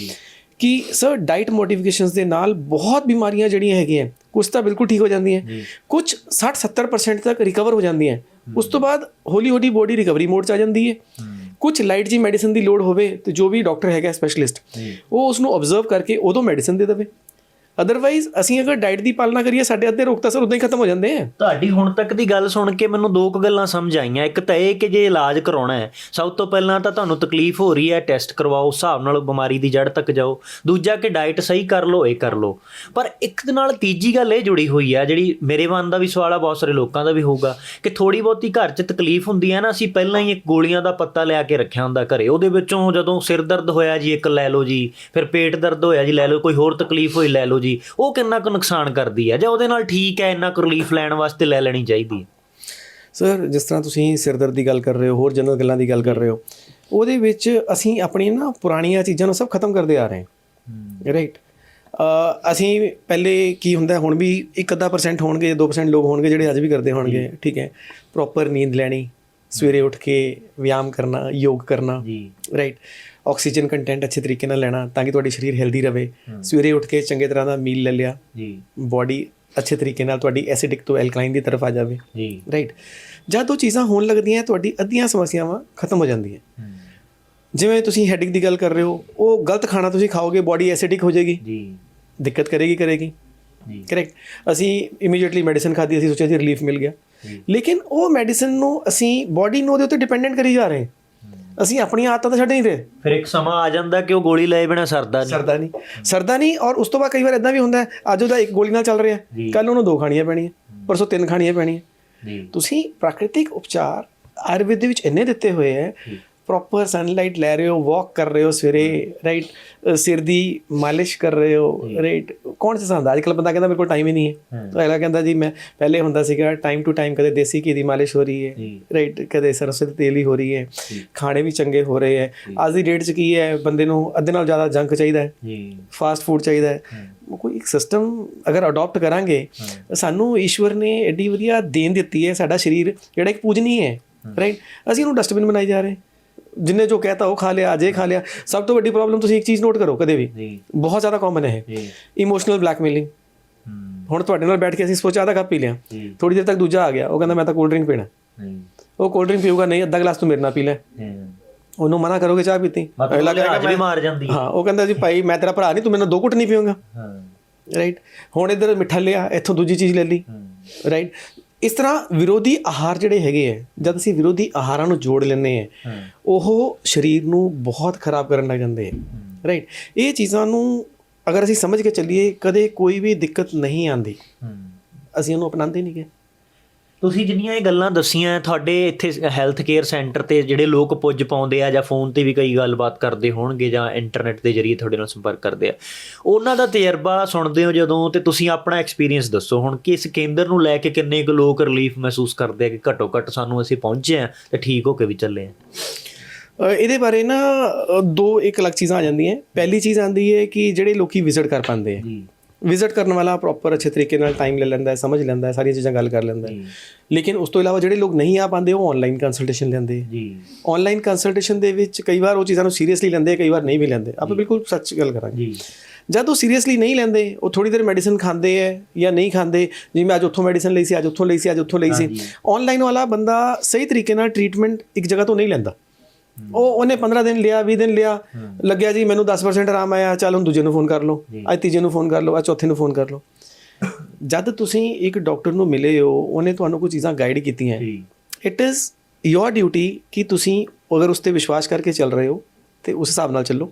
ਕਿ ਸਰ ਡਾਈਟ ਮੋਡੀਫਿਕੇਸ਼ਨਸ ਦੇ ਨਾਲ ਬਹੁਤ ਬਿਮਾਰੀਆਂ ਜਿਹੜੀਆਂ ਹੈਗੀਆਂ ਕੁਝ ਤਾਂ ਬਿਲਕੁਲ ਠੀਕ ਹੋ ਜਾਂਦੀਆਂ ਕੁਝ 60 70% ਤੱਕ ਰਿਕਵਰ ਹੋ ਜਾਂਦੀਆਂ ਉਸ ਤੋਂ ਬਾਅਦ ਹੌਲੀ ਹੌਲੀ ਬੋਡੀ ਰਿਕਵਰੀ ਮੋਡ ਚ ਆ ਜਾਂਦੀ ਹੈ। ਕੁਝ ਲਾਈਟ ਜੀ ਮੈਡੀਸਿਨ ਦੀ ਲੋੜ ਹੋਵੇ ਤੇ ਜੋ ਵੀ ਡਾਕਟਰ ਹੈਗਾ ਸਪੈਸ਼ਲਿਸਟ ਉਹ ਉਸ ਨੂੰ ਆਬਜ਼ਰਵ ਕਰਕੇ ਉਦੋਂ ਮੈਡੀਸਿਨ ਦੇ ਦੇਵੇ। ਅਦਰਵਾਈਜ਼ ਅਸੀਂ ਅਗਰ ਡਾਈਟ ਦੀ ਪਾਲਣਾ ਕਰੀਏ, ਸਾਡੇ ਅੱਧੇ ਰੋਗ ਤਾਂ ਸਰ ਉਦਾਂ ਹੀ ਖਤਮ ਹੋ ਜਾਂਦੇ ਆ। ਤੁਹਾਡੀ ਹੁਣ ਤੱਕ ਦੀ ਗੱਲ ਸੁਣ ਕੇ ਮੈਨੂੰ ਦੋ ਕੁ ਗੱਲਾਂ ਸਮਝ ਆਈਆਂ। ਇੱਕ ਤਾਂ ਇਹ ਕਿ ਜੇ ਇਲਾਜ ਕਰਾਉਣਾ ਹੈ, ਸਭ ਤੋਂ ਪਹਿਲਾਂ ਤਾਂ ਤੁਹਾਨੂੰ ਤਕਲੀਫ ਹੋ ਰਹੀ ਹੈ ਟੈਸਟ ਕਰਵਾਓ, ਹਿਸਾਬ ਨਾਲ ਬਿਮਾਰੀ ਦੀ ਜੜ ਤੱਕ ਜਾਓ। ਦੂਜਾ ਕਿ ਡਾਈਟ ਸਹੀ ਕਰ ਲਓ, ਇਹ ਕਰ ਲਓ। ਪਰ ਇੱਕ ਦੇ ਨਾਲ ਤੀਜੀ ਗੱਲ ਇਹ ਜੁੜੀ ਹੋਈ ਆ, ਜਿਹੜੀ ਮੇਰੇ ਮਨ ਦਾ ਵੀ ਸਵਾਲ ਆ, ਬਹੁਤ ਸਾਰੇ ਲੋਕਾਂ ਦਾ ਵੀ ਹੋਊਗਾ, ਕਿ ਥੋੜੀ ਬਹੁਤੀ ਘਰ 'ਚ ਤਕਲੀਫ ਹੁੰਦੀ ਹੈ ਨਾ, ਅਸੀਂ ਪਹਿਲਾਂ ਹੀ ਇੱਕ ਗੋਲੀਆਂ ਦਾ ਪੱਤਾ ਲਿਆ ਕੇ ਰੱਖਿਆ ਹੁੰਦਾ ਘਰੇ। ਉਹਦੇ ਵਿੱਚੋਂ ਜਦੋਂ ਸਿਰ ਦਰਦ ਹੋਇਆ ਜੀ, ਇੱਕ ਲੈ ਲਓ ਜੀ, ਫਿਰ ਪੇਟ ਦਰਦ ਹੋਇਆ ਜੀ, ਲੈ ਲਓ, ਕੋਈ ਹੋਰ ਤਕਲੀਫ ਹੋਈ, ਲੈ ਲਓ ਜੀ। ਉਹ ਕਿੰਨਾ ਕੁ ਨੁਕਸਾਨ ਕਰਦੀ ਹੈ ਜਾਂ ਉਹਦੇ ਨਾਲ ਠੀਕ ਹੈ ਇੰਨਾ ਕੁ ਰਿਲੀਫ ਲੈਣ ਵਾਸਤੇ ਲੈ ਲੈਣੀ ਚਾਹੀਦੀ ਹੈ ਸਰ ਜਿਸ ਤਰ੍ਹਾਂ ਤੁਸੀਂ ਸਿਰਦਰਦ ਦੀ ਗੱਲ ਕਰ ਰਹੇ ਹੋ ਹੋਰ ਜਨਰਲ ਗੱਲਾਂ ਦੀ ਗੱਲ ਕਰ ਰਹੇ ਹੋ ਉਹਦੇ ਵਿੱਚ ਅਸੀਂ ਆਪਣੀਆਂ ਨਾ ਪੁਰਾਣੀਆਂ ਚੀਜ਼ਾਂ ਨੂੰ ਸਭ ਖਤਮ ਕਰਦੇ ਆ ਰਹੇ ਹਾਂ। ਰਾਈਟ ਅਸੀਂ ਪਹਿਲੇ ਕੀ ਹੁੰਦਾ ਹੁਣ ਵੀ 1-ਅੱਧਾ% ਹੋਣਗੇ 2% ਲੋਕ ਹੋਣਗੇ ਜਿਹੜੇ ਅੱਜ ਵੀ ਕਰਦੇ ਹੋਣਗੇ ਠੀਕ ਹੈ। ਪ੍ਰੋਪਰ ਨੀਂਦ ਲੈਣੀ ਸਵੇਰੇ ਉੱਠ ਕੇ ਵਿਆਮ ਕਰਨਾ ਯੋਗ ਕਰਨਾ ਜੀ। ਰਾਈਟ ਆਕਸੀਜਨ ਕੰਟੈਂਟ ਅੱਛੇ ਤਰੀਕੇ ਨਾਲ ਲੈਣਾ ਤਾਂ ਕਿ ਤੁਹਾਡੀ ਸਰੀਰ ਹੈਲਦੀ ਰਵੇ ਸਵੇਰੇ ਉੱਠ ਕੇ ਚੰਗੇ ਤਰ੍ਹਾਂ ਦਾ ਮੀਲ ਲੈ ਲਿਆ। ਜੀ। ਬਾਡੀ ਅੱਛੇ ਤਰੀਕੇ ਨਾਲ ਤੁਹਾਡੀ ਐਸਿਡਿਕ ਤੋਂ ਐਲਕਲਾਈਨ ਦੀ ਤਰਫ ਆ ਜਾਵੇ। ਜੀ। ਰਾਈਟ ਜਦ ਉਹ ਚੀਜ਼ਾਂ ਹੋਣ ਲੱਗਦੀਆਂ ਤੁਹਾਡੀ ਅੱਧੀਆਂ ਸਮੱਸਿਆਵਾਂ ਖਤਮ ਹੋ ਜਾਂਦੀਆਂ। ਜਿਵੇਂ ਤੁਸੀਂ ਹੈਡਿਕ ਦੀ ਗੱਲ ਕਰ ਰਹੇ ਹੋ ਉਹ ਗਲਤ ਖਾਣਾ ਤੁਸੀਂ ਖਾਓਗੇ ਬਾਡੀ ਐਸਿਡਿਕ ਹੋ ਜਾਏਗੀ। ਜੀ। ਦਿੱਕਤ ਕਰੇਗੀ ਕਰੇਗੀ। ਜੀ। ਕਰੈਕਟ ਅਸੀਂ ਇਮੀਡੀਏਟਲੀ ਮੈਡੀਸਿਨ ਖਾਧੀ ਅਸੀਂ ਸੋਚਿਆ ਜੀ ਰਿਲੀਫ ਮਿਲ ਗਿਆ। ਲੇਕਿਨ ਉਹ ਮੈਡੀਸਿਨ ਨੂੰ ਅਸੀਂ ਬਾਡੀ ਨੂੰ ਉਹਦੇ ਉੱਤੇ ਡਿਪੈਂਡੈਂਟ ਕਰੀ ਜਾ ਰਹੇ ਹਾਂ। ਅਸੀਂ ਆਪਣੀਆਂ ਆਦਤਾਂ ਤਾਂ ਛੱਡ ਨਹੀਂ ਰਹੇ। ਫਿਰ ਇੱਕ ਸਮਾਂ ਆ ਜਾਂਦਾ ਕਿ ਉਹ ਗੋਲੀ ਲਏ ਬਿਨਾ ਸਰਦਾ ਨਹੀਂ। ਸਰਦਾ ਨਹੀਂ। ਸਰਦਾ ਨਹੀਂ ਔਰ ਉਸ ਤੋਂ ਬਾਅਦ ਕਈ ਵਾਰ ਇਦਾਂ ਵੀ ਹੁੰਦਾ ਹੈ ਅੱਜ ਉਹਦਾ ਇੱਕ ਗੋਲੀ ਨਾਲ ਚੱਲ ਰਿਹਾ। ਕੱਲ ਉਹਨੂੰ ਦੋ ਖਾਣੀਆਂ ਪੈਣੀਆਂ ਪਰਸੋਂ ਤਿੰਨ ਖਾਣੀਆਂ ਪੈਣੀਆਂ। ਤੁਸੀਂ ਪ੍ਰਾਕ੍ਰਿਤਿਕ ਉਪਚਾਰ ਆਯੁਰਵੇਦ ਦੇ ਵਿੱਚ ਇੰਨੇ ਦਿੱਤੇ ਹੋਏ ਹੈ ਪ੍ਰੋਪਰ ਸਨਲਾਈਟ ਲੈ ਰਹੇ ਹੋ ਵਾਕ ਕਰ ਰਹੇ ਹੋ ਸਵੇਰੇ ਰਾਈਟ ਸਿਰ ਦੀ ਮਾਲਿਸ਼ ਕਰ ਰਹੇ ਹੋ ਰਾਈਟ ਕੌਣ ਚਾਹੁੰਦਾ ਅੱਜ ਕੱਲ ਬੰਦਾ ਕਹਿੰਦਾ ਮੇਰੇ ਕੋਲ ਟਾਈਮ ਹੀ ਨਹੀਂ ਹੈ। ਤਾਂ ਅਗਲਾ ਕਹਿੰਦਾ ਜੀ ਮੈਂ ਪਹਿਲੇ ਹੁੰਦਾ ਸੀਗਾ ਟਾਈਮ ਟੂ ਟਾਈਮ ਕਦੇ ਦੇਸੀ ਘੀ ਦੀ ਮਾਲਿਸ਼ ਹੋ ਰਹੀ ਹੈ ਰਾਈਟ ਕਦੇ ਸਰਸੋਂ ਦੇ ਤੇਲ ਹੀ ਹੋ ਰਹੀ ਹੈ ਖਾਣੇ ਵੀ ਚੰਗੇ ਹੋ ਰਹੇ ਹੈ। ਅੱਜ ਦੀ ਡੇਟ 'ਚ ਕੀ ਹੈ? ਬੰਦੇ ਨੂੰ ਅੱਧੇ ਨਾਲ ਜ਼ਿਆਦਾ ਜੰਕ ਚਾਹੀਦਾ ਹੈ। ਫਾਸਟ ਫੂਡ ਚਾਹੀਦਾ ਹੈ। ਕੋਈ ਇੱਕ ਸਿਸਟਮ ਅਗਰ ਅਡਾਪਟ ਕਰਾਂਗੇ ਸਾਨੂੰ ਈਸ਼ਵਰ ਨੇ ਐਡੀ ਵਧੀਆ ਦੇਣ ਦਿੱਤੀ ਹੈ ਸਾਡਾ ਸਰੀਰ ਜਿਹੜਾ ਇੱਕ ਪੂਜਨੀ ਹੈ ਰਾਈਟ ਅਸੀਂ ਇਹਨੂੰ ਡਸਟਬਿਨ ਬਣਾਈ ਜਾ ਰਹੇ ਜਿੰਨੇ ਜੋ ਕਹਤਾ ਉਹ ਖਾ ਲਿਆ ਅਜੇ ਖਾ ਲਿਆ। ਸਭ ਤੋਂ ਵੱਡੀ ਪ੍ਰੋਬਲਮ ਤੁਸੀਂ ਇੱਕ ਚੀਜ਼ ਨੋਟ ਕਰੋ ਕਦੇ ਵੀ। ਬਹੁਤ ਜ਼ਿਆਦਾ ਕਾਮਨ ਹੈ ਇਮੋਸ਼ਨਲ ਬਲੈਕਮੇਲਿੰਗ ਹੁਣ ਤੁਹਾਡੇ ਨਾਲ ਬੈਠ ਕੇ ਅਸੀਂ ਸੋਚਿਆ ਤਾਂ ਕੱਪ ਪੀ ਲਿਆ। ਥੋੜੀ ਦੇਰ ਤੱਕ ਦੂਜਾ ਆ ਗਿਆ। ਉਹ ਕਹਿੰਦਾ ਮੈਂ ਤਾਂ ਕੋਲਡ ਡਰਿੰਕ ਪੀਣਾ। ਉਹ ਕੋਲਡ ਡਰਿੰਕ ਪੀਊਗਾ ਨਹੀਂ ਅੱਧਾ ਗਲਾਸ ਤੂੰ ਮੇਰੇ ਨਾਲ ਪੀ ਲੈ। ਉਹਨੂੰ ਮਨਾ ਕਰੋਗੇ ਚਾਹ ਪੀਤੀ। ਮਤਲਬ ਅੱਜ ਵੀ ਮਾਰ ਜਾਂਦੀ ਹਾਂ। ਉਹ ਕਹਿੰਦਾ ਜੀ ਭਾਈ ਮੈਂ ਤੇਰਾ ਭਰਾ ਨਹੀਂ ਤੂੰ ਮੈਨੂੰ ਦੋ ਘੁੱਟ ਨਹੀਂ ਪੀਊਂਗਾ। ਹਾਂ। ਰਾਈਟ ਹੁਣ ਇਧਰ ਮਿੱਠਾ ਲਿਆ ਇੱਥੋਂ ਦੂਜੀ ਚੀਜ਼ ਲੈ ਲਈ। ਰਾਈਟ ਇਸ ਤਰ੍ਹਾਂ ਵਿਰੋਧੀ ਆਹਾਰ ਜਿਹੜੇ ਹੈਗੇ ਹੈ ਜਦ ਅਸੀਂ ਵਿਰੋਧੀ ਆਹਾਰਾਂ ਨੂੰ ਜੋੜ ਲੈਂਦੇ ਆ ਉਹ ਸਰੀਰ ਨੂੰ ਬਹੁਤ ਖਰਾਬ ਕਰਨ ਲੱਗ ਜਾਂਦੇ ਹੈ। ਰਾਈਟ ਇਹ ਚੀਜ਼ਾਂ ਨੂੰ ਅਗਰ ਅਸੀਂ ਸਮਝ ਕੇ ਚੱਲੀਏ ਕਦੇ ਕੋਈ ਵੀ ਦਿੱਕਤ ਨਹੀਂ ਆਂਦੀ ਅਸੀਂ ਉਹਨੂੰ ਅਪਣਾਉਂਦੇ ਨਹੀਂ ਗਏ ਤੁਸੀਂ ਜਿੰਨੀਆਂ ਇਹ ਗੱਲਾਂ ਦੱਸੀਆਂ ਤੁਹਾਡੇ ਇੱਥੇ ਹੈਲਥ ਕੇਅਰ ਸੈਂਟਰ ਤੇ ਜਿਹੜੇ ਲੋਕ ਪੁੱਜ ਪਾਉਂਦੇ ਆ ਜਾਂ ਫੋਨ ਤੇ ਵੀ ਕਈ ਗੱਲਬਾਤ ਕਰਦੇ ਹੋਣਗੇ ਜਾਂ ਇੰਟਰਨੈਟ ਦੇ ਜ਼ਰੀਏ ਤੁਹਾਡੇ ਨਾਲ ਸੰਪਰਕ ਕਰਦੇ ਆ ਉਹਨਾਂ ਦਾ ਤਜਰਬਾ ਸੁਣਦੇ ਹੋ ਜਦੋਂ ਤੇ ਤੁਸੀਂ ਆਪਣਾ ਐਕਸਪੀਰੀਅੰਸ ਦੱਸੋ। ਹੁਣ ਕਿ ਇਸ ਕੇਂਦਰ ਨੂੰ ਲੈ ਕੇ ਕਿੰਨੇ ਕੁ ਲੋਕ ਰਿਲੀਫ ਮਹਿਸੂਸ ਕਰਦੇ ਆ ਕਿ ਘੱਟੋ ਘੱਟ ਸਾਨੂੰ ਅਸੀਂ ਪਹੁੰਚੇ ਆ ਤੇ ਠੀਕ ਹੋ ਕੇ ਵੀ ਚੱਲੇ ਆ? ਇਹਦੇ ਬਾਰੇ ਨਾ ਦੋ ਇੱਕ ਅਲੱਗ ਚੀਜ਼ਾਂ ਆ ਜਾਂਦੀਆਂ। ਪਹਿਲੀ ਚੀਜ਼ ਆਂਦੀ ਹੈ ਕਿ ਜਿਹੜੇ ਲੋਕੀ ਵਿਜ਼ਿਟ ਕਰ ਪਾਉਂਦੇ ਆ। ਵਿਜ਼ਿਟ ਕਰਨ ਵਾਲਾ ਪ੍ਰੋਪਰ ਅੱਛੇ ਤਰੀਕੇ ਨਾਲ ਟਾਈਮ ਲੈ ਲੈਂਦਾ ਹੈ ਸਮਝ ਲੈਂਦਾ ਹੈ ਸਾਰੀਆਂ ਚੀਜ਼ਾਂ ਗੱਲ ਕਰ ਲੈਂਦਾ ਹੈ। ਲੇਕਿਨ ਉਸ ਤੋਂ ਇਲਾਵਾ ਜਿਹੜੇ ਲੋਕ ਨਹੀਂ ਆ ਪਾਉਂਦੇ ਉਹ ਆਨਲਾਈਨ ਕੰਸਲਟੇਸ਼ਨ ਲੈਂਦੇ। ਜੀ। ਆਨਲਾਈਨ ਕੰਸਲਟੇਸ਼ਨ ਦੇ ਵਿੱਚ ਕਈ ਵਾਰ ਉਹ ਚੀਜ਼ਾਂ ਨੂੰ ਸੀਰੀਅਸਲੀ ਲੈਂਦੇ ਕਈ ਵਾਰ ਨਹੀਂ ਵੀ ਲੈਂਦੇ। ਆਪਾਂ ਬਿਲਕੁਲ ਸੱਚ ਗੱਲ ਕਰਾਂਗੇ। ਜੀ। ਜਦ ਉਹ ਸੀਰੀਅਸਲੀ ਨਹੀਂ ਲੈਂਦੇ ਉਹ ਥੋੜੀ ਦੇਰ ਮੈਡੀਸਿਨ ਖਾਂਦੇ ਹੈ ਜਾਂ ਨਹੀਂ ਖਾਂਦੇ ਜਿਵੇਂ ਮੈਂ ਅੱਜ ਉੱਥੋਂ ਮੈਡੀਸਿਨ ਲਈ ਸੀ ਅੱਜ ਉੱਥੋਂ ਲਈ ਸੀ ਅੱਜ ਉੱਥੋਂ ਲਈ ਸੀ। ਆਨਲਾਈਨ ਵਾਲਾ ਬੰਦਾ ਸਹੀ ਤਰੀਕੇ ਨਾਲ ਟ੍ਰੀਟਮੈਂਟ ਇੱਕ ਜਗ੍ਹਾ ਤੋਂ ਨਹੀਂ ਲੈਂਦਾ। ਉਹ ਉਹਨੇ 15 ਦਿਨ ਲਿਆ 20 ਦਿਨ ਲਿਆ। ਲੱਗਿਆ ਜੀ ਮੈਨੂੰ 10% ਆਰਾਮ ਆਇਆ ਚੱਲ ਹੁਣ ਦੂਜੇ ਨੂੰ ਫੋਨ ਕਰ ਲਓ। ਅੱਜ ਤੀਜੇ ਨੂੰ ਫੋਨ ਕਰ ਲਓ ਅੱਜ ਚੌਥੇ ਨੂੰ ਫੋਨ ਕਰ ਲਓ। ਜਦ ਤੁਸੀਂ ਇੱਕ ਡਾਕਟਰ ਨੂੰ ਮਿਲੇ ਹੋ ਉਹਨੇ ਤੁਹਾਨੂੰ ਕੁਝ ਚੀਜ਼ਾਂ ਗਾਈਡ ਕੀਤੀਆਂ। ਇਟ ਇਜ਼ ਯੋਰ ਡਿਊਟੀ ਕਿ ਤੁਸੀਂ ਅਗਰ ਉਸ ਤੇ ਵਿਸ਼ਵਾਸ ਕਰਕੇ ਚੱਲ ਰਹੇ ਹੋ ਤੇ ਉਸ ਹਿਸਾਬ ਨਾਲ ਚੱਲੋ।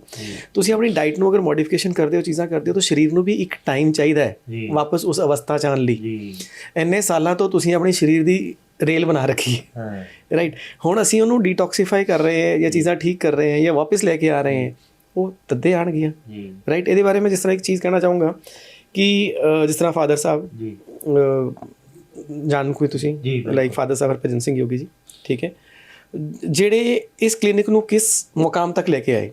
ਤੁਸੀਂ ਆਪਣੀ ਡਾਈਟ ਨੂੰ ਅਗਰ ਮੋਡੀਫਿਕੇਸ਼ਨ ਕਰਦੇ ਹੋ ਚੀਜ਼ਾਂ ਕਰਦੇ ਹੋ ਤਾਂ ਸਰੀਰ ਨੂੰ ਵੀ ਇੱਕ ਟਾਈਮ ਚਾਹੀਦਾ ਹੈ। ਵਾਪਸ ਉਸ ਅਵਸਥਾ ਚ ਆਉਣ ਲਈ। ਇੰਨੇ ਸਾਲਾਂ ਤੋਂ ਤੁਸੀਂ ਆਪਣੇ ਸਰੀਰ ਦੀ ਰੇਲ ਬਣਾ ਰੱਖੀ ਹੈ। ਰਾਈਟ ਹੁਣ ਅਸੀਂ ਉਹਨੂੰ ਡੀਟੌਕਸੀਫਾਈ ਕਰ ਰਹੇ ਹਾਂ ਜਾਂ ਚੀਜ਼ਾਂ ਠੀਕ ਕਰ ਰਹੇ ਹਾਂ ਜਾਂ ਵਾਪਸ ਲੈ ਕੇ ਆ ਰਹੇ ਹਾਂ ਉਹ ਤੱਦੇ ਆਣਗੀਆਂ। ਜੀ। ਰਾਈਟ ਇਹਦੇ ਬਾਰੇ ਮੈਂ ਜਿਸ ਤਰ੍ਹਾਂ ਇੱਕ ਚੀਜ਼ ਕਹਿਣਾ ਚਾਹੂੰਗਾ ਕਿ ਜਿਸ ਤਰ੍ਹਾਂ ਫਾਦਰ ਸਾਹਿਬ ਜੀ। ਜਾਣ ਕੋਈ ਤੁਸੀਂ। Like father sahib Harbhajan Singh Yogi ji. ਠੀਕ ਹੈ? ਜਿਹੜੇ ਇਸ ਕਲੀਨਿਕ ਨੂੰ ਕਿਸ ਮੁਕਾਮ ਤੱਕ ਲੈ ਕੇ ਆਏ?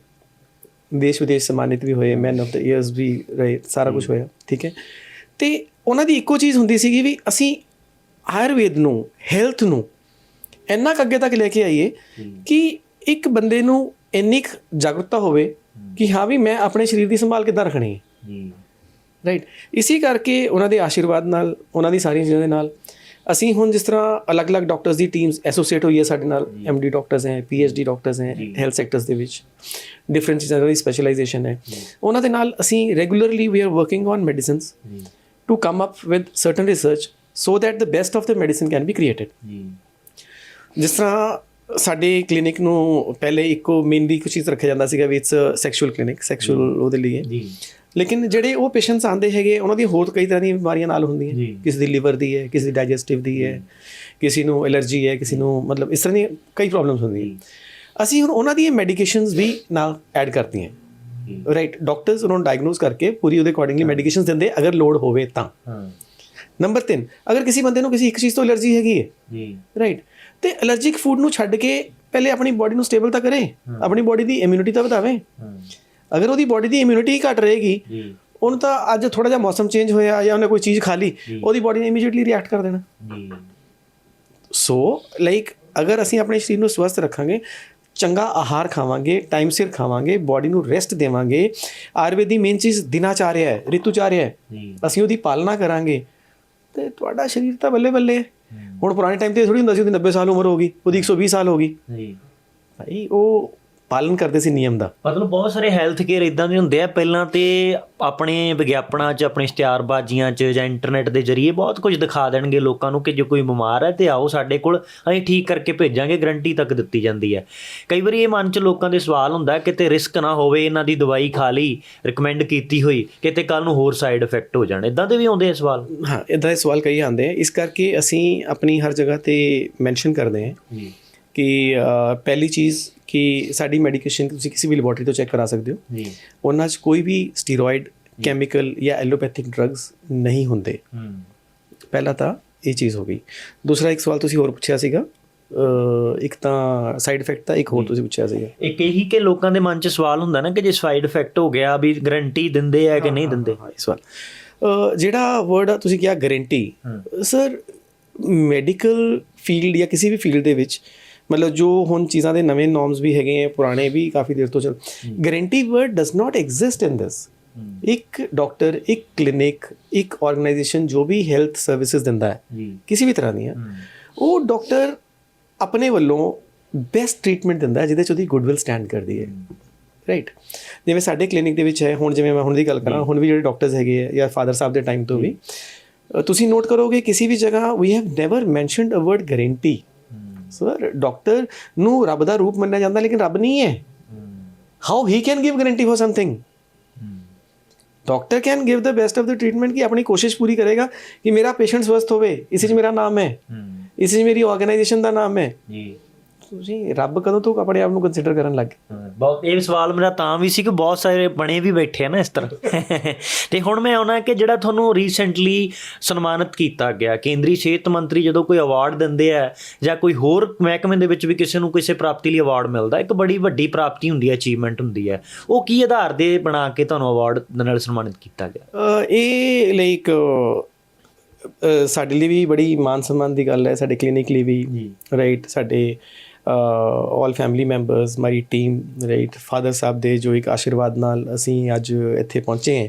ਦੇਸ਼ ਵਿਦੇਸ਼ ਸਨਮਾਨਿਤ ਵੀ ਹੋਏ man of the years we ਰਹੇ ਸਾਰਾ ਕੁਝ ਹੋਇਆ। ਠੀਕ ਹੈ? ਤੇ ਉਹਨਾਂ ਦੀ ਇੱਕੋ ਚੀਜ਼ ਹੁੰਦੀ ਸੀਗੀ ਵੀ ਅਸੀਂ ਆਯੁਰਵੇਦ ਨੂੰ ਹੈਲਥ ਨੂੰ ਇੰਨਾ ਕੁ ਅੱਗੇ ਤੱਕ ਲੈ ਕੇ ਆਈਏ ਕਿ ਇੱਕ ਬੰਦੇ ਨੂੰ ਇੰਨੀ ਜਾਗਰੂਕਤਾ ਹੋਵੇ ਕਿ ਹਾਂ। ਵੀ ਮੈਂ ਆਪਣੇ ਸਰੀਰ ਦੀ ਸੰਭਾਲ ਕਿੱਦਾਂ ਰੱਖਣੀ ਹੈ। ਰਾਈਟ ਇਸੇ ਕਰਕੇ ਉਹਨਾਂ ਦੇ ਆਸ਼ੀਰਵਾਦ ਨਾਲ ਉਹਨਾਂ ਦੀ ਸਾਰੀਆਂ ਚੀਜ਼ਾਂ ਦੇ ਨਾਲ ਅਸੀਂ ਹੁਣ ਜਿਸ ਤਰ੍ਹਾਂ ਅਲੱਗ-ਅਲੱਗ ਡਾਕਟਰਸ ਦੀ ਟੀਮਸ ਐਸੋਸੀਏਟ ਹੋਈ ਹੈ ਸਾਡੇ ਨਾਲ ਐਮਡੀ ਡਾਕਟਰਸ ਹੈ ਪੀਐਚਡੀ ਡਾਕਟਰਸ ਹੈ ਹੈਲਥ ਸੈਕਟਰਸ ਦੇ ਵਿੱਚ ਡਿਫਰੈਂਟ ਚੀਜ਼ਾਂ ਦੀ ਸਪੈਸ਼ਲਾਈਜੇਸ਼ਨ ਹੈ। ਉਹਨਾਂ ਦੇ ਨਾਲ ਅਸੀਂ regularly we are working on medicines to come up with certain research so that the best of the medicine can be created. ਜੀ। ਜਿਸ ਤਰ੍ਹਾਂ ਸਾਡੇ ਕਲੀਨਿਕ ਨੂੰ ਪਹਿਲੇ ਇੱਕੋ ਮੇਨਲੀ ਕੁਝ ਚੀਜ਼ ਰੱਖਿਆ ਜਾਂਦਾ ਸੀਗਾ ਵੀ ਇਟਸ ਸੈਕਸ਼ੂਅਲ ਕਲੀਨਿਕ ਸੈਕਸ਼ੂਅਲ ਉਹਦੇ ਲਈ। ਹੈ ਜੀ। ਲੇਕਿਨ ਜਿਹੜੇ ਉਹ ਪੇਸ਼ੈਂਟਸ ਆਉਂਦੇ ਹੈਗੇ ਉਹਨਾਂ ਦੀ ਹੋਰ ਕਈ ਤਰ੍ਹਾਂ ਦੀਆਂ ਬਿਮਾਰੀਆਂ ਨਾਲ ਹੁੰਦੀਆਂ। ਕਿਸੇ ਦੀ ਲਿਵਰ ਦੀ ਹੈ ਕਿਸੇ ਦੀ ਡਾਈਜੈਸਟਿਵ ਦੀ ਹੈ ਕਿਸੇ ਨੂੰ ਐਲਰਜੀ ਹੈ ਕਿਸੇ ਨੂੰ ਮਤਲਬ ਇਸ ਤਰ੍ਹਾਂ ਦੀਆਂ ਕਈ ਪ੍ਰੋਬਲਮਸ ਹੁੰਦੀਆਂ। ਅਸੀਂ ਹੁਣ ਉਹਨਾਂ ਦੀਆਂ ਮੈਡੀਕੇਸ਼ਨਸ ਵੀ ਨਾਲ ਐਡ ਕਰਤੀਆਂ। ਜੀ। ਰਾਈਟ ਡਾਕਟਰਸ ਉਹਨਾਂ ਨੂੰ ਡਾਇਗਨੋਸ ਕਰਕੇ ਪੂਰੀ ਉਹਦੇ ਅਕੋਰਡਿੰਗਲੀ ਮੈਡੀਕੇਸ਼ਨਸ ਦਿੰਦੇ। ਅਗਰ ਲੋੜ ਹੋਵੇ ਤਾਂ। ਹਾਂ। ਨੰਬਰ 3 ਅਗਰ ਕਿਸੇ ਬੰਦੇ ਨੂੰ ਕਿਸੇ ਇੱਕ ਚੀਜ਼ ਤੋਂ ਐਲਰਜੀ ਹੈਗੀ ਹੈ ਜੀ। ਰਾਈਟ ਤੇ ਐਲਰਜਿਕ ਫੂਡ ਨੂੰ ਛੱਡ ਕੇ ਪਹਿਲੇ ਆਪਣੀ ਬਾਡੀ ਨੂੰ ਸਟੇਬਲ ਤਾਂ ਕਰੇ ਆਪਣੀ ਬਾਡੀ ਦੀ ਇਮਿਊਨਿਟੀ ਤਾਂ ਵਧਾਵੇ। ਅਗਰ ਉਹਦੀ ਬਾਡੀ ਦੀ ਇਮਿਊਨਿਟੀ ਘਟ ਰਹੇਗੀ ਉਹਨੂੰ ਤਾਂ ਅੱਜ ਥੋੜਾ ਜਿਹਾ ਮੌਸਮ ਚੇਂਜ ਹੋਇਆ ਜਾਂ ਉਹਨੇ ਕੋਈ ਚੀਜ਼ ਖਾ ਲਈ ਉਹਦੀ ਬਾਡੀ ਨੇ ਇਮੀਡੀਏਟਲੀ ਰਿਐਕਟ ਕਰ ਦੇਣਾ। ਜੀ। ਸੋ ਲਾਈਕ ਅਗਰ ਅਸੀਂ ਆਪਣੇ ਸਰੀਰ ਨੂੰ ਸਵਸਥ ਰੱਖਾਂਗੇ ਚੰਗਾ ਆਹਾਰ ਖਾਵਾਂਗੇ ਟਾਈਮ ਸਿਰ ਖਾਵਾਂਗੇ ਬਾਡੀ ਨੂੰ ਰੈਸਟ ਦੇਵਾਂਗੇ ਆਯੁਰਵੇਦ ਦੀ ਮੇਨ ਚੀਜ਼ ਦਿਨਾਚਾਰਿਆ ਹੈ ਰਿਤੂਚਾਰਿਆ ਹੈ। ਅਸੀਂ ਉਹਦੀ ਪਾਲਣਾ ਕਰਾਂਗੇ। ਤੇ ਤੁਹਾਡਾ ਸਰੀਰ ਤਾਂ ਬੱਲੇ ਬੱਲੇ ਹੈ। ਹੁਣ ਪੁਰਾਣੇ ਟਾਈਮ ਤੇ ਥੋੜੀ ਹੁੰਦਾ ਸੀ ਉਹਦੀ 90 ਸਾਲ ਉਮਰ ਹੋ ਗਈ ਉਹਦੀ 120 ਸਾਲ ਹੋ ਗਈ। ਜੀ। ਭਾਈ ਉਹ ਪਾਲਣ ਕਰਦੇ ਸੀ ਨਿਯਮ ਦਾ? ਮਤਲਬ ਬਹੁਤ ਸਾਰੇ ਹੈਲਥ ਕੇਅਰ ਇਦਾਂ ਦੇ ਹੁੰਦੇ ਆ ਪਹਿਲਾਂ ਤੇ ਆਪਣੇ ਵਿਗਿਆਪਨਾਂ 'ਚ ਆਪਣੇ ਇਸ਼ਤਿਹਾਰਬਾਜ਼ੀਆਂ 'ਚ ਜਾਂ ਇੰਟਰਨੈਟ ਦੇ ਜ਼ਰੀਏ ਬਹੁਤ ਕੁਝ ਦਿਖਾ ਦੇਣਗੇ ਲੋਕਾਂ ਨੂੰ ਕਿ ਜੇ ਕੋਈ ਬਿਮਾਰ ਹੈ ਤੇ ਆਓ ਸਾਡੇ ਕੋਲ ਅਸੀਂ ਠੀਕ ਕਰਕੇ ਭੇਜਾਂਗੇ ਗਰੰਟੀ ਤੱਕ ਦਿੱਤੀ ਜਾਂਦੀ ਹੈ। ਕਈ ਵਾਰੀ ਇਹ ਮਨ 'ਚ ਲੋਕਾਂ ਦੇ ਸਵਾਲ ਹੁੰਦਾ ਕਿਤੇ ਰਿਸਕ ਨਾ ਹੋਵੇ ਇਹਨਾਂ ਦੀ ਦਵਾਈ ਖਾ ਲਈ ਰეკਮੈਂਡ ਕੀਤੀ ਹੋਈ ਕਿਤੇ ਕੱਲ ਨੂੰ ਹੋਰ ਸਾਈਡ ਇਫੈਕਟ ਹੋ ਜਾਣ। ਇਦਾਂ ਦੇ ਵੀ ਆਉਂਦੇ ਆ ਸਵਾਲ? ਹਾਂ ਇਦਾਂ ਦੇ ਸਵਾਲ ਕਈ ਆਉਂਦੇ ਆ। ਇਸ ਕਰਕੇ ਅਸੀਂ ਆਪਣੀ ਹਰ ਜਗ੍ਹਾ ਤੇ ਮੈਂਸ਼ਨ ਕਰਦੇ ਹਾਂ ਕਿ ਪਹਿਲੀ ਚੀਜ਼ ਕਿ ਸਾਡੀ ਮੈਡੀਕੇਸ਼ਨ ਤੁਸੀਂ ਕਿਸੇ ਵੀ ਲੈਬੋਰੇਟਰੀ ਤੋਂ ਚੈੱਕ ਕਰਾ ਸਕਦੇ ਹੋ। ਜੀ। ਉਹਨਾਂ 'ਚ ਕੋਈ ਵੀ ਸਟੀਰੋਇਡ ਕੈਮੀਕਲ ਜਾਂ ਐਲੋਪੈਥਿਕ ਡਰੱਗਸ ਨਹੀਂ ਹੁੰਦੇ। ਪਹਿਲਾ ਤਾਂ ਇਹ ਚੀਜ਼ ਹੋ ਗਈ। ਦੂਸਰਾ ਇੱਕ ਸਵਾਲ ਤੁਸੀਂ ਹੋਰ ਪੁੱਛਿਆ ਸੀਗਾ। ਇੱਕ ਤਾਂ ਸਾਈਡ ਇਫੈਕਟ ਤਾਂ ਇੱਕ ਹੋਰ ਤੁਸੀਂ ਪੁੱਛਿਆ ਸੀਗਾ। ਇੱਕ ਇਹੀ ਕਿ ਲੋਕਾਂ ਦੇ ਮਨ 'ਚ ਸਵਾਲ ਹੁੰਦਾ ਨਾ ਕਿ ਜੇ ਸਾਈਡ ਇਫੈਕਟ ਹੋ ਗਿਆ ਵੀ ਗਰੰਟੀ ਦਿੰਦੇ ਆ ਕਿ ਨਹੀਂ ਦਿੰਦੇ? ਹਾਂ ਇਸ ਵਾਰ ਅ, ਜਿਹੜਾ ਵਰਡ ਤੁਸੀਂ ਕਿਹਾ ਗਾਰੰਟੀ ਸਰ ਮੈਡੀਕਲ ਫੀਲਡ ਜਾਂ ਕਿਸੇ ਵੀ ਫੀਲਡ ਦੇ ਵਿੱਚ ਮਤਲਬ ਜੋ ਹੁਣ ਚੀਜ਼ਾਂ ਦੇ ਨਵੇਂ ਨੋਰਮਸ ਵੀ ਹੈਗੇ ਆ ਪੁਰਾਣੇ ਵੀ ਕਾਫੀ ਦੇਰ ਤੋਂ ਚੱਲ guarantee word does not exist in this ਇੱਕ ਡਾਕਟਰ ਇੱਕ ਕਲੀਨਿਕ ਇੱਕ ਆਰਗੇਨਾਈਜੇਸ਼ਨ ਜੋ ਵੀ ਹੈਲਥ ਸਰਵਿਸਿਜ਼ ਦਿੰਦਾ ਹੈ ਕਿਸੇ ਵੀ ਤਰ੍ਹਾਂ ਦੀਆਂ ਉਹ ਡਾਕਟਰ ਆਪਣੇ ਵੱਲੋਂ ਬੈਸਟ ਟ੍ਰੀਟਮੈਂਟ ਦਿੰਦਾ ਹੈ ਜਿਹਦੇ ਚ ਉਹਦੀ ਗੁੱਡਵਿਲ ਸਟੈਂਡ ਕਰਦੀ ਹੈ। ਰਾਈਟ ਜਿਵੇਂ ਸਾਡੇ ਕਲੀਨਿਕ ਦੇ ਵਿੱਚ ਹੈ ਹੁਣ ਜਿਵੇਂ ਮੈਂ ਹੁਣ ਦੀ ਗੱਲ ਕਰਾਂ ਹੁਣ ਵੀ ਜਿਹੜੇ ਡਾਕਟਰਸ ਹੈਗੇ ਆ ਜਾਂ ਫਾਦਰ ਸਾਹਿਬ ਦੇ ਟਾਈਮ ਤੋਂ ਵੀ ਤੁਸੀਂ ਨੋਟ ਕਰੋਗੇ ਕਿਸੇ ਵੀ ਜਗ੍ਹਾ we have never mentioned a word guarantee sir doctor ਨੂੰ ਰੱਬ ਦਾ ਰੂਪ ਮੰਨਿਆ ਜਾਂਦਾ ਲੇਕਿਨ ਰੱਬ ਨਹੀਂ ਹੈ। How he can give guarantee for something doctor can give the best of the treatment ਕਿ ਆਪਣੀ ਕੋਸ਼ਿਸ਼ ਪੂਰੀ ਕਰੇਗਾ ਕਿ ਮੇਰਾ ਪੇਸ਼ੈਂਟ ਸਵਸਥ ਹੋਵੇ ਇਸੇ 'ਚ ਮੇਰਾ ਨਾਮ ਹੈ ਇਸੇ 'ਚ ਮੇਰੀ ਆਰਗੇਨਾਈਜੇਸ਼ਨ ਦਾ ਨਾਮ ਹੈ ਜੀ ਤੁਸੀਂ ਰੱਬ ਕਦੋਂ ਤੋਂ ਆਪਣੇ ਆਪ ਨੂੰ ਕੰਸੀਡਰ ਕਰਨ ਲੱਗ ਗਏ? ਬਹੁਤ ਇਹ ਸਵਾਲ ਮੇਰਾ ਤਾਂ ਵੀ ਸੀ ਕਿ ਬਹੁਤ ਸਾਰੇ ਬਣੇ ਵੀ ਬੈਠੇ ਆ ਨਾ ਇਸ ਤਰ੍ਹਾਂ। ਤੇ ਹੁਣ ਮੈਂ ਆਉਣਾ ਕਿ ਜਿਹੜਾ ਤੁਹਾਨੂੰ ਰੀਸੈਂਟਲੀ ਸਨਮਾਨਿਤ ਕੀਤਾ ਗਿਆ ਕੇਂਦਰੀ ਸਿਹਤ ਮੰਤਰੀ ਜਦੋਂ ਕੋਈ ਅਵਾਰਡ ਦਿੰਦੇ ਆ ਜਾਂ ਕੋਈ ਹੋਰ ਮਹਿਕਮੇ ਦੇ ਵਿੱਚ ਵੀ ਕਿਸੇ ਨੂੰ ਕਿਸੇ ਪ੍ਰਾਪਤੀ ਲਈ ਅਵਾਰਡ ਮਿਲਦਾ ਇੱਕ ਬੜੀ ਵੱਡੀ ਪ੍ਰਾਪਤੀ ਹੁੰਦੀ ਹੈ ਅਚੀਵਮੈਂਟ ਹੁੰਦੀ ਹੈ। ਉਹ ਕੀ ਆਧਾਰ ਦੇ ਬਣਾ ਕੇ ਤੁਹਾਨੂੰ ਅਵਾਰਡ ਨਾਲ ਸਨਮਾਨਿਤ ਕੀਤਾ ਗਿਆ? ਇਹ ਲਾਈਕ ਸਾਡੇ ਲਈ ਵੀ ਬੜੀ ਮਾਨ ਸਨਮਾਨ ਦੀ ਗੱਲ ਹੈ ਸਾਡੇ ਕਲੀਨਿਕ ਲਈ ਵੀ ਰਾਈਟ ਸਾਡੇ ਆਲ ਫੈਮਿਲੀ ਮੈਂਬਰਸ ਮਾਰੀ ਟੀਮ ਰਾਈਟ ਫਾਦਰ ਸਾਹਿਬ ਦੇ ਜੋ ਇੱਕ ਆਸ਼ੀਰਵਾਦ ਨਾਲ ਅਸੀਂ ਅੱਜ ਇੱਥੇ ਪਹੁੰਚੇ ਹਾਂ।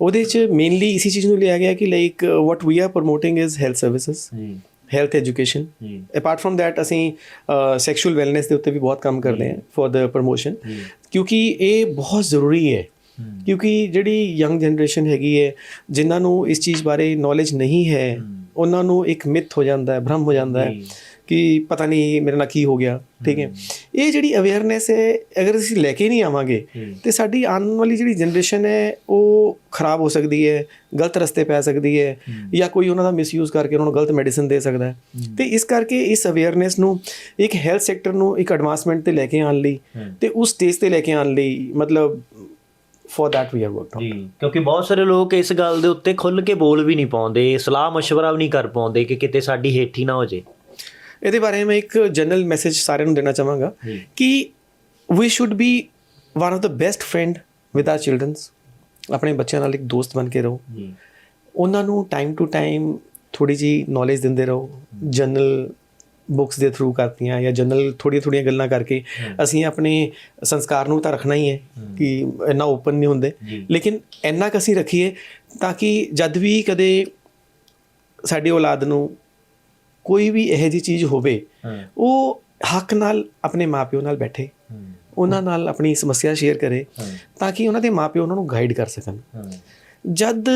ਉਹਦੇ ਚ ਮੇਨਲੀ ਇਸੇ ਚੀਜ਼ ਨੂੰ ਲਿਆ ਗਿਆ ਕਿ like what we are promoting is health services health education apart from that ਅਸੀਂ ਸੈਕਸ਼ੂਅਲ ਵੈਲਨੈਸ ਦੇ ਉੱਤੇ ਵੀ ਬਹੁਤ ਕੰਮ ਕਰਦੇ ਹਾਂ ਫॉर द ਪ੍ਰੋਮੋਸ਼ਨ ਕਿਉਂਕਿ ਇਹ ਬਹੁਤ ਜ਼ਰੂਰੀ ਹੈ। ਕਿਉਂਕਿ ਜਿਹੜੀ ਯੰਗ ਜਨਰੇਸ਼ਨ ਹੈਗੀ ਹੈ ਜਿਨ੍ਹਾਂ ਨੂੰ ਇਸ ਚੀਜ਼ ਬਾਰੇ ਨੌਲੇਜ ਨਹੀਂ ਹੈ ਉਹਨਾਂ ਨੂੰ ਇੱਕ ਮਿਥ ਹੋ ਜਾਂਦਾ ਹੈ ਭ੍ਰਮ ਹੋ ਜਾਂਦਾ ਹੈ। ਕਿ ਪਤਾ ਨਹੀਂ ਮੇਰੇ ਨਾਲ ਕੀ ਹੋ ਗਿਆ ਠੀਕ ਹੈ। ਇਹ ਜਿਹੜੀ ਅਵੇਅਰਨੈਸ ਹੈ ਅਗਰ ਅਸੀਂ ਲੈ ਕੇ ਨਹੀਂ ਆਵਾਂਗੇ ਤੇ ਸਾਡੀ ਆਉਣ ਵਾਲੀ ਜਿਹੜੀ ਜਨਰੇਸ਼ਨ ਹੈ ਉਹ ਖਰਾਬ ਹੋ ਸਕਦੀ ਹੈ ਗਲਤ ਰਸਤੇ ਪੈ ਸਕਦੀ ਹੈ ਜਾਂ ਕੋਈ ਉਹਨਾਂ ਦਾ ਮਿਸਯੂਜ਼ ਕਰਕੇ ਉਹਨਾਂ ਨੂੰ ਗਲਤ ਮੈਡੀਸਨ ਦੇ ਸਕਦਾ ਹੈ। ਤੇ ਇਸ ਕਰਕੇ ਇਸ ਅਵੇਅਰਨੈਸ ਨੂੰ ਇੱਕ ਹੈਲਥ ਸੈਕਟਰ ਨੂੰ ਇੱਕ ਐਡਵਾਂਸਮੈਂਟ ਤੇ ਲੈ ਕੇ ਆਉਣ ਲਈ ਤੇ ਉਸ ਸਟੇਜ ਤੇ ਲੈ ਕੇ ਆਉਣ ਲਈ ਮਤਲਬ ਫੋਰ दैट ਵੀ ਆ वर्कड जी ਕਿਉਂਕਿ ਬਹੁਤ ਸਾਰੇ ਲੋਕ ਇਸ ਗੱਲ ਦੇ ਉੱਤੇ ਖੁੱਲ ਕੇ ਬੋਲ ਵੀ ਨਹੀਂ ਪਾਉਂਦੇ ਸਲਾਹ مشورہ ਵੀ ਨਹੀਂ ਕਰ ਪਾਉਂਦੇ ਕਿ ਕਿਤੇ ਸਾਡੀ ਹੇਠੀ ਨਾ ਹੋ ਜੇ ਇਹਦੇ ਬਾਰੇ ਮੈਂ ਇੱਕ ਜਨਰਲ ਮੈਸੇਜ ਸਾਰਿਆਂ ਨੂੰ ਦੇਣਾ ਚਾਹਾਂਗਾ ਕਿ we should be one of the best friend with our childrens ਆਪਣੇ ਬੱਚਿਆਂ ਨਾਲ ਇੱਕ ਦੋਸਤ ਬਣ ਕੇ ਰਹੋ। ਉਹਨਾਂ ਨੂੰ ਟਾਈਮ ਟੂ ਟਾਈਮ ਥੋੜੀ ਜੀ ਨੌਲੇਜ ਦਿੰਦੇ ਰਹੋ। ਜਨਰਲ ਬੁੱਕਸ ਦੇ ਥਰੂ ਕਰਤੀਆਂ ਜਾਂ ਜਨਰਲ ਥੋੜੀ ਥੋੜੀਆਂ ਗੱਲਾਂ ਕਰਕੇ ਅਸੀਂ ਆਪਣੇ ਸੰਸਕਾਰ ਨੂੰ ਤਾਂ ਰੱਖਣਾ ਹੀ ਹੈ ਕਿ ਇੰਨਾ ਓਪਨ ਨਹੀਂ ਹੁੰਦੇ। ਲੇਕਿਨ ਇੰਨਾ ਕਸੀਂ ਰੱਖੀਏ ਤਾਂ ਕਿ ਜਦ ਵੀ ਕਦੇ ਸਾਡੀ ਔਲਾਦ ਨੂੰ ਕੋਈ ਵੀ ਇਹੋ ਜਿਹੀ ਚੀਜ਼ ਹੋਵੇ ਉਹ ਹੱਕ ਨਾਲ ਆਪਣੇ ਮਾਪਿਓ ਨਾਲ ਬੈਠੇ ਉਹਨਾਂ ਨਾਲ ਆਪਣੀ ਸਮੱਸਿਆ ਸ਼ੇਅਰ ਕਰੇ ਤਾਂ ਕਿ ਉਹਨਾਂ ਦੇ ਮਾਪਿਓ ਉਹਨਾਂ ਨੂੰ ਗਾਈਡ ਕਰ ਸਕਣ। ਜਦ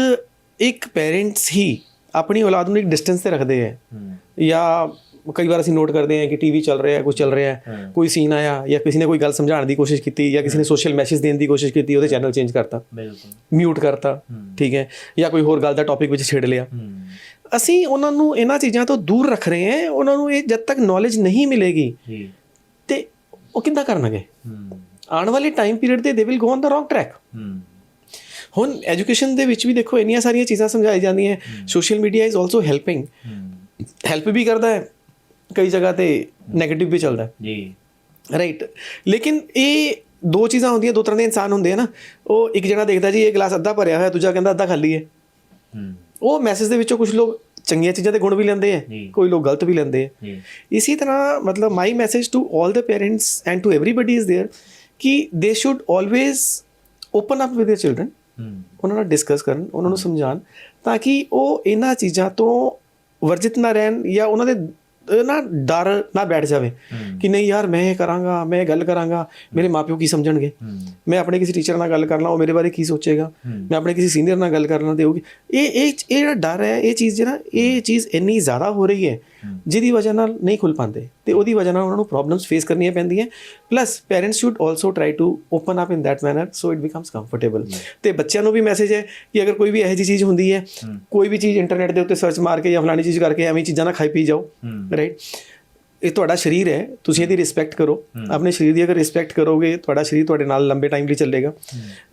ਇੱਕ ਪੇਰੈਂਟਸ ਹੀ ਆਪਣੀ ਔਲਾਦ ਨੂੰ ਇੱਕ ਡਿਸਟੈਂਸ ਤੇ ਰੱਖਦੇ ਹੈ ਜਾਂ ਕਈ ਵਾਰ ਅਸੀਂ ਨੋਟ ਕਰਦੇ ਹਾਂ ਕਿ ਟੀਵੀ ਚੱਲ ਰਿਹਾ ਹੈ ਕੁਝ ਚੱਲ ਰਿਹਾ ਹੈ ਕੋਈ ਸੀਨ ਆਇਆ ਜਾਂ ਕਿਸੇ ਨੇ ਕੋਈ ਗੱਲ ਸਮਝਾਉਣ ਦੀ ਕੋਸ਼ਿਸ਼ ਕੀਤੀ ਜਾਂ ਕਿਸੇ ਨੇ ਸੋਸ਼ਲ ਮੈਸੇਜ ਦੇਣ ਦੀ ਕੋਸ਼ਿਸ਼ ਕੀਤੀ ਉਹਦੇ ਚੈਨਲ ਚੇਂਜ ਕਰਤਾ। ਬਿਲਕੁਲ। ਮਿਊਟ ਕਰਤਾ ਠੀਕ ਹੈ ਜਾਂ ਕੋਈ ਹੋਰ ਗੱਲ ਦਾ ਟੌਪਿਕ ਵਿੱਚ ਛੇੜ ਲਿਆ। ਅਸੀਂ ਉਹਨਾਂ ਨੂੰ ਇਹਨਾਂ ਚੀਜ਼ਾਂ ਤੋਂ ਦੂਰ ਰੱਖ ਰਹੇ ਹਾਂ ਉਹਨਾਂ ਨੂੰ ਇਹ ਜਦ ਤੱਕ ਨੌਲੇਜ ਨਹੀਂ ਮਿਲੇਗੀ ਤੇ ਉਹ ਕਿੱਦਾਂ ਕਰਨਗੇ? ਆਉਣ ਵਾਲੇ ਟਾਈਮ ਪੀਰੀਅਡ ਤੇ they will go on the wrong track ਹੁਣ ਐਜੂਕੇਸ਼ਨ ਦੇ ਵਿੱਚ ਵੀ ਦੇਖੋ ਇੰਨੀਆਂ ਸਾਰੀਆਂ ਚੀਜ਼ਾਂ ਸਮਝਾਈ ਜਾਂਦੀਆਂ social media is also helping help ਵੀ ਕਰਦਾ ਹੈ ਕਈ ਜਗ੍ਹਾ ਤੇ 네ਗੇਟਿਵ ਵੀ ਚੱਲਦਾ ਹੈ। ਜੀ। ਰਾਈਟ ਲੇਕਿਨ ਇਹ ਦੋ ਚੀਜ਼ਾਂ ਹੁੰਦੀਆਂ ਦੋ ਤਰ੍ਹਾਂ ਦੇ ਇਨਸਾਨ ਹੁੰਦੇ ਆ ਨਾ। ਉਹ ਇੱਕ ਜਣਾ ਦੇਖਦਾ ਜੀ ਇਹ ਗਲਾਸ ਅੱਧਾ ਭਰਿਆ ਹੋਇਆ ਦੂਜਾ ਕਹਿੰਦਾ ਅੱਧਾ ਖਾਲੀ ਹੈ। ਉਹ ਮੈਸੇਜ ਦੇ ਵਿੱਚੋਂ ਕੁਝ ਲੋਕ ਚੰਗੀਆਂ ਚੀਜ਼ਾਂ ਦੇ ਗੁਣ ਵੀ ਲੈਂਦੇ ਆ ਕੋਈ ਲੋਕ ਗਲਤ ਵੀ ਲੈਂਦੇ ਆ। ਇਸੇ ਤਰ੍ਹਾਂ ਮਤਲਬ my message to 올 the parents and to everybody is there ਕਿ they should always open up with their children ਉਹਨਾਂ ਨਾਲ ਡਿਸਕਸ ਕਰਨ ਉਹਨਾਂ ਨੂੰ ਸਮਝਾਣ ਤਾਂ ਕਿ ਉਹ ਇਹਨਾਂ ਚੀਜ਼ਾਂ ਤੋਂ ਵਰਜਿਤ ਨਾ ਰਹਿਣ ਜਾਂ ਉਹਨਾਂ ਦੇ ਨਾ ਡਰ ਨਾ ਬੈਠ ਜਾਵੇ ਕਿ ਨਹੀਂ ਯਾਰ ਮੈਂ ਇਹ ਕਰਾਂਗਾ ਮੈਂ ਇਹ ਗੱਲ ਕਰਾਂਗਾ ਮੇਰੇ ਮਾਪਿਓ ਕੀ ਸਮਝਣਗੇ? ਮੈਂ ਆਪਣੇ ਕਿਸੇ ਟੀਚਰ ਨਾਲ ਗੱਲ ਕਰ ਲਾਂ ਉਹ ਮੇਰੇ ਬਾਰੇ ਕੀ ਸੋਚੇਗਾ? ਮੈਂ ਆਪਣੇ ਕਿਸੇ ਸੀਨੀਅਰ ਨਾਲ ਗੱਲ ਕਰ ਲਾਂ ਤੇ ਉਹ ਕੀ- ਇਹ ਇਹ ਇਹ ਜਿਹੜਾ ਡਰ ਹੈ ਇਹ ਚੀਜ਼ ਜਿਹੜਾ ਇਹ ਚੀਜ਼ ਇੰਨੀ ਜ਼ਿਆਦਾ ਹੋ ਰਹੀ ਹੈ ਜਿਹਦੀ ਵਜ੍ਹਾ ਨਾਲ ਨਹੀਂ ਖੁੱਲ ਪਾਉਂਦੇ ਤੇ ਉਹਦੀ ਵਜ੍ਹਾ ਨਾਲ ਉਹਨਾਂ ਨੂੰ ਪ੍ਰੋਬਲਮਸ ਫੇਸ ਕਰਨੀਆਂ ਪੈਂਦੀਆਂ। Plus parents should also try to open up in that manner so it becomes comfortable ਤੇ ਬੱਚਿਆਂ ਨੂੰ ਵੀ ਮੈਸੇਜ ਹੈ ਕਿ ਅਗਰ ਕੋਈ ਵੀ ਇਹੋ ਜਿਹੀ ਚੀਜ਼ ਹੁੰਦੀ ਹੈ ਕੋਈ ਵੀ ਚੀਜ਼ ਇੰਟਰਨੈਟ ਦੇ ਉੱਤੇ ਸਰਚ ਮਾਰ ਕੇ ਜਾਂ ਫਲਾਣੀ ਚੀਜ਼ ਕਰਕੇ ਐਵੇਂ ਚੀਜ਼ਾਂ ਨਾ ਖਾਈ ਪੀ ਜਾਓ। ਰਾਈਟ ਇਹ ਤੁਹਾਡਾ ਸਰੀਰ ਹੈ ਤੁਸੀਂ ਇਹਦੀ ਰਿਸਪੈਕਟ ਕਰੋ। ਆਪਣੇ ਸਰੀਰ ਦੀ ਅਗਰ ਰਿਸਪੈਕਟ ਕਰੋਗੇ ਤੁਹਾਡਾ ਸਰੀਰ ਤੁਹਾਡੇ ਨਾਲ ਲੰਬੇ ਟਾਈਮ ਲਈ ਚੱਲੇਗਾ।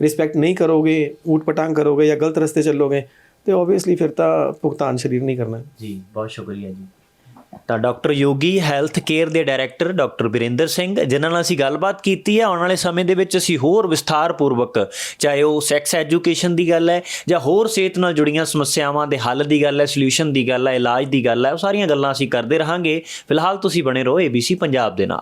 ਰਿਸਪੈਕਟ ਨਹੀਂ ਕਰੋਗੇ ਊਟ ਪਟਾਂਗ ਕਰੋਗੇ ਜਾਂ ਗਲਤ ਰਸਤੇ ਚੱਲੋਗੇ ਤੇ ਆਬਵੀਅਸਲੀ ਫਿਰ ਤਾਂ ਭੁਗਤਾਨ ਸਰੀਰ ਨਹੀਂ ਕਰਨਾ। ਜੀ ਬਹੁਤ ਸ਼ੁਕਰੀਆ ਜੀ। ਤਾਂ ਡਾਕਟਰ ਯੋਗੀ ਹੈਲਥ ਕੇਅਰ ਦੇ ਡਾਇਰੈਕਟਰ ਡਾਕਟਰ ਵਿਰੇਂਦਰ ਸਿੰਘ, ਜਿਨ੍ਹਾਂ ਨਾਲ ਅਸੀਂ ਗੱਲਬਾਤ ਕੀਤੀ ਹੈ। ਆਉਣ ਵਾਲੇ ਸਮੇਂ ਦੇ ਵਿੱਚ ਅਸੀਂ ਹੋਰ ਵਿਸਥਾਰਪੂਰਵਕ, ਚਾਹੇ ਉਹ ਸੈਕਸ ਐਜੂਕੇਸ਼ਨ ਦੀ ਗੱਲ ਹੈ ਜਾਂ ਹੋਰ ਸਿਹਤ ਨਾਲ ਜੁੜੀਆਂ ਸਮੱਸਿਆਵਾਂ ਦੇ ਹੱਲ ਦੀ ਗੱਲ ਹੈ ਸੋਲੂਸ਼ਨ ਦੀ ਗੱਲ ਹੈ, ਇਲਾਜ ਦੀ ਗੱਲ ਹੈ, ਉਹ ਸਾਰੀਆਂ ਗੱਲਾਂ ਅਸੀਂ ਕਰਦੇ ਰਹਾਂਗੇ। ਫਿਲਹਾਲ ਤੁਸੀਂ ਬਣੇ ਰਹੋ ABC ਪੰਜਾਬ ਦੇ ਨਾਲ।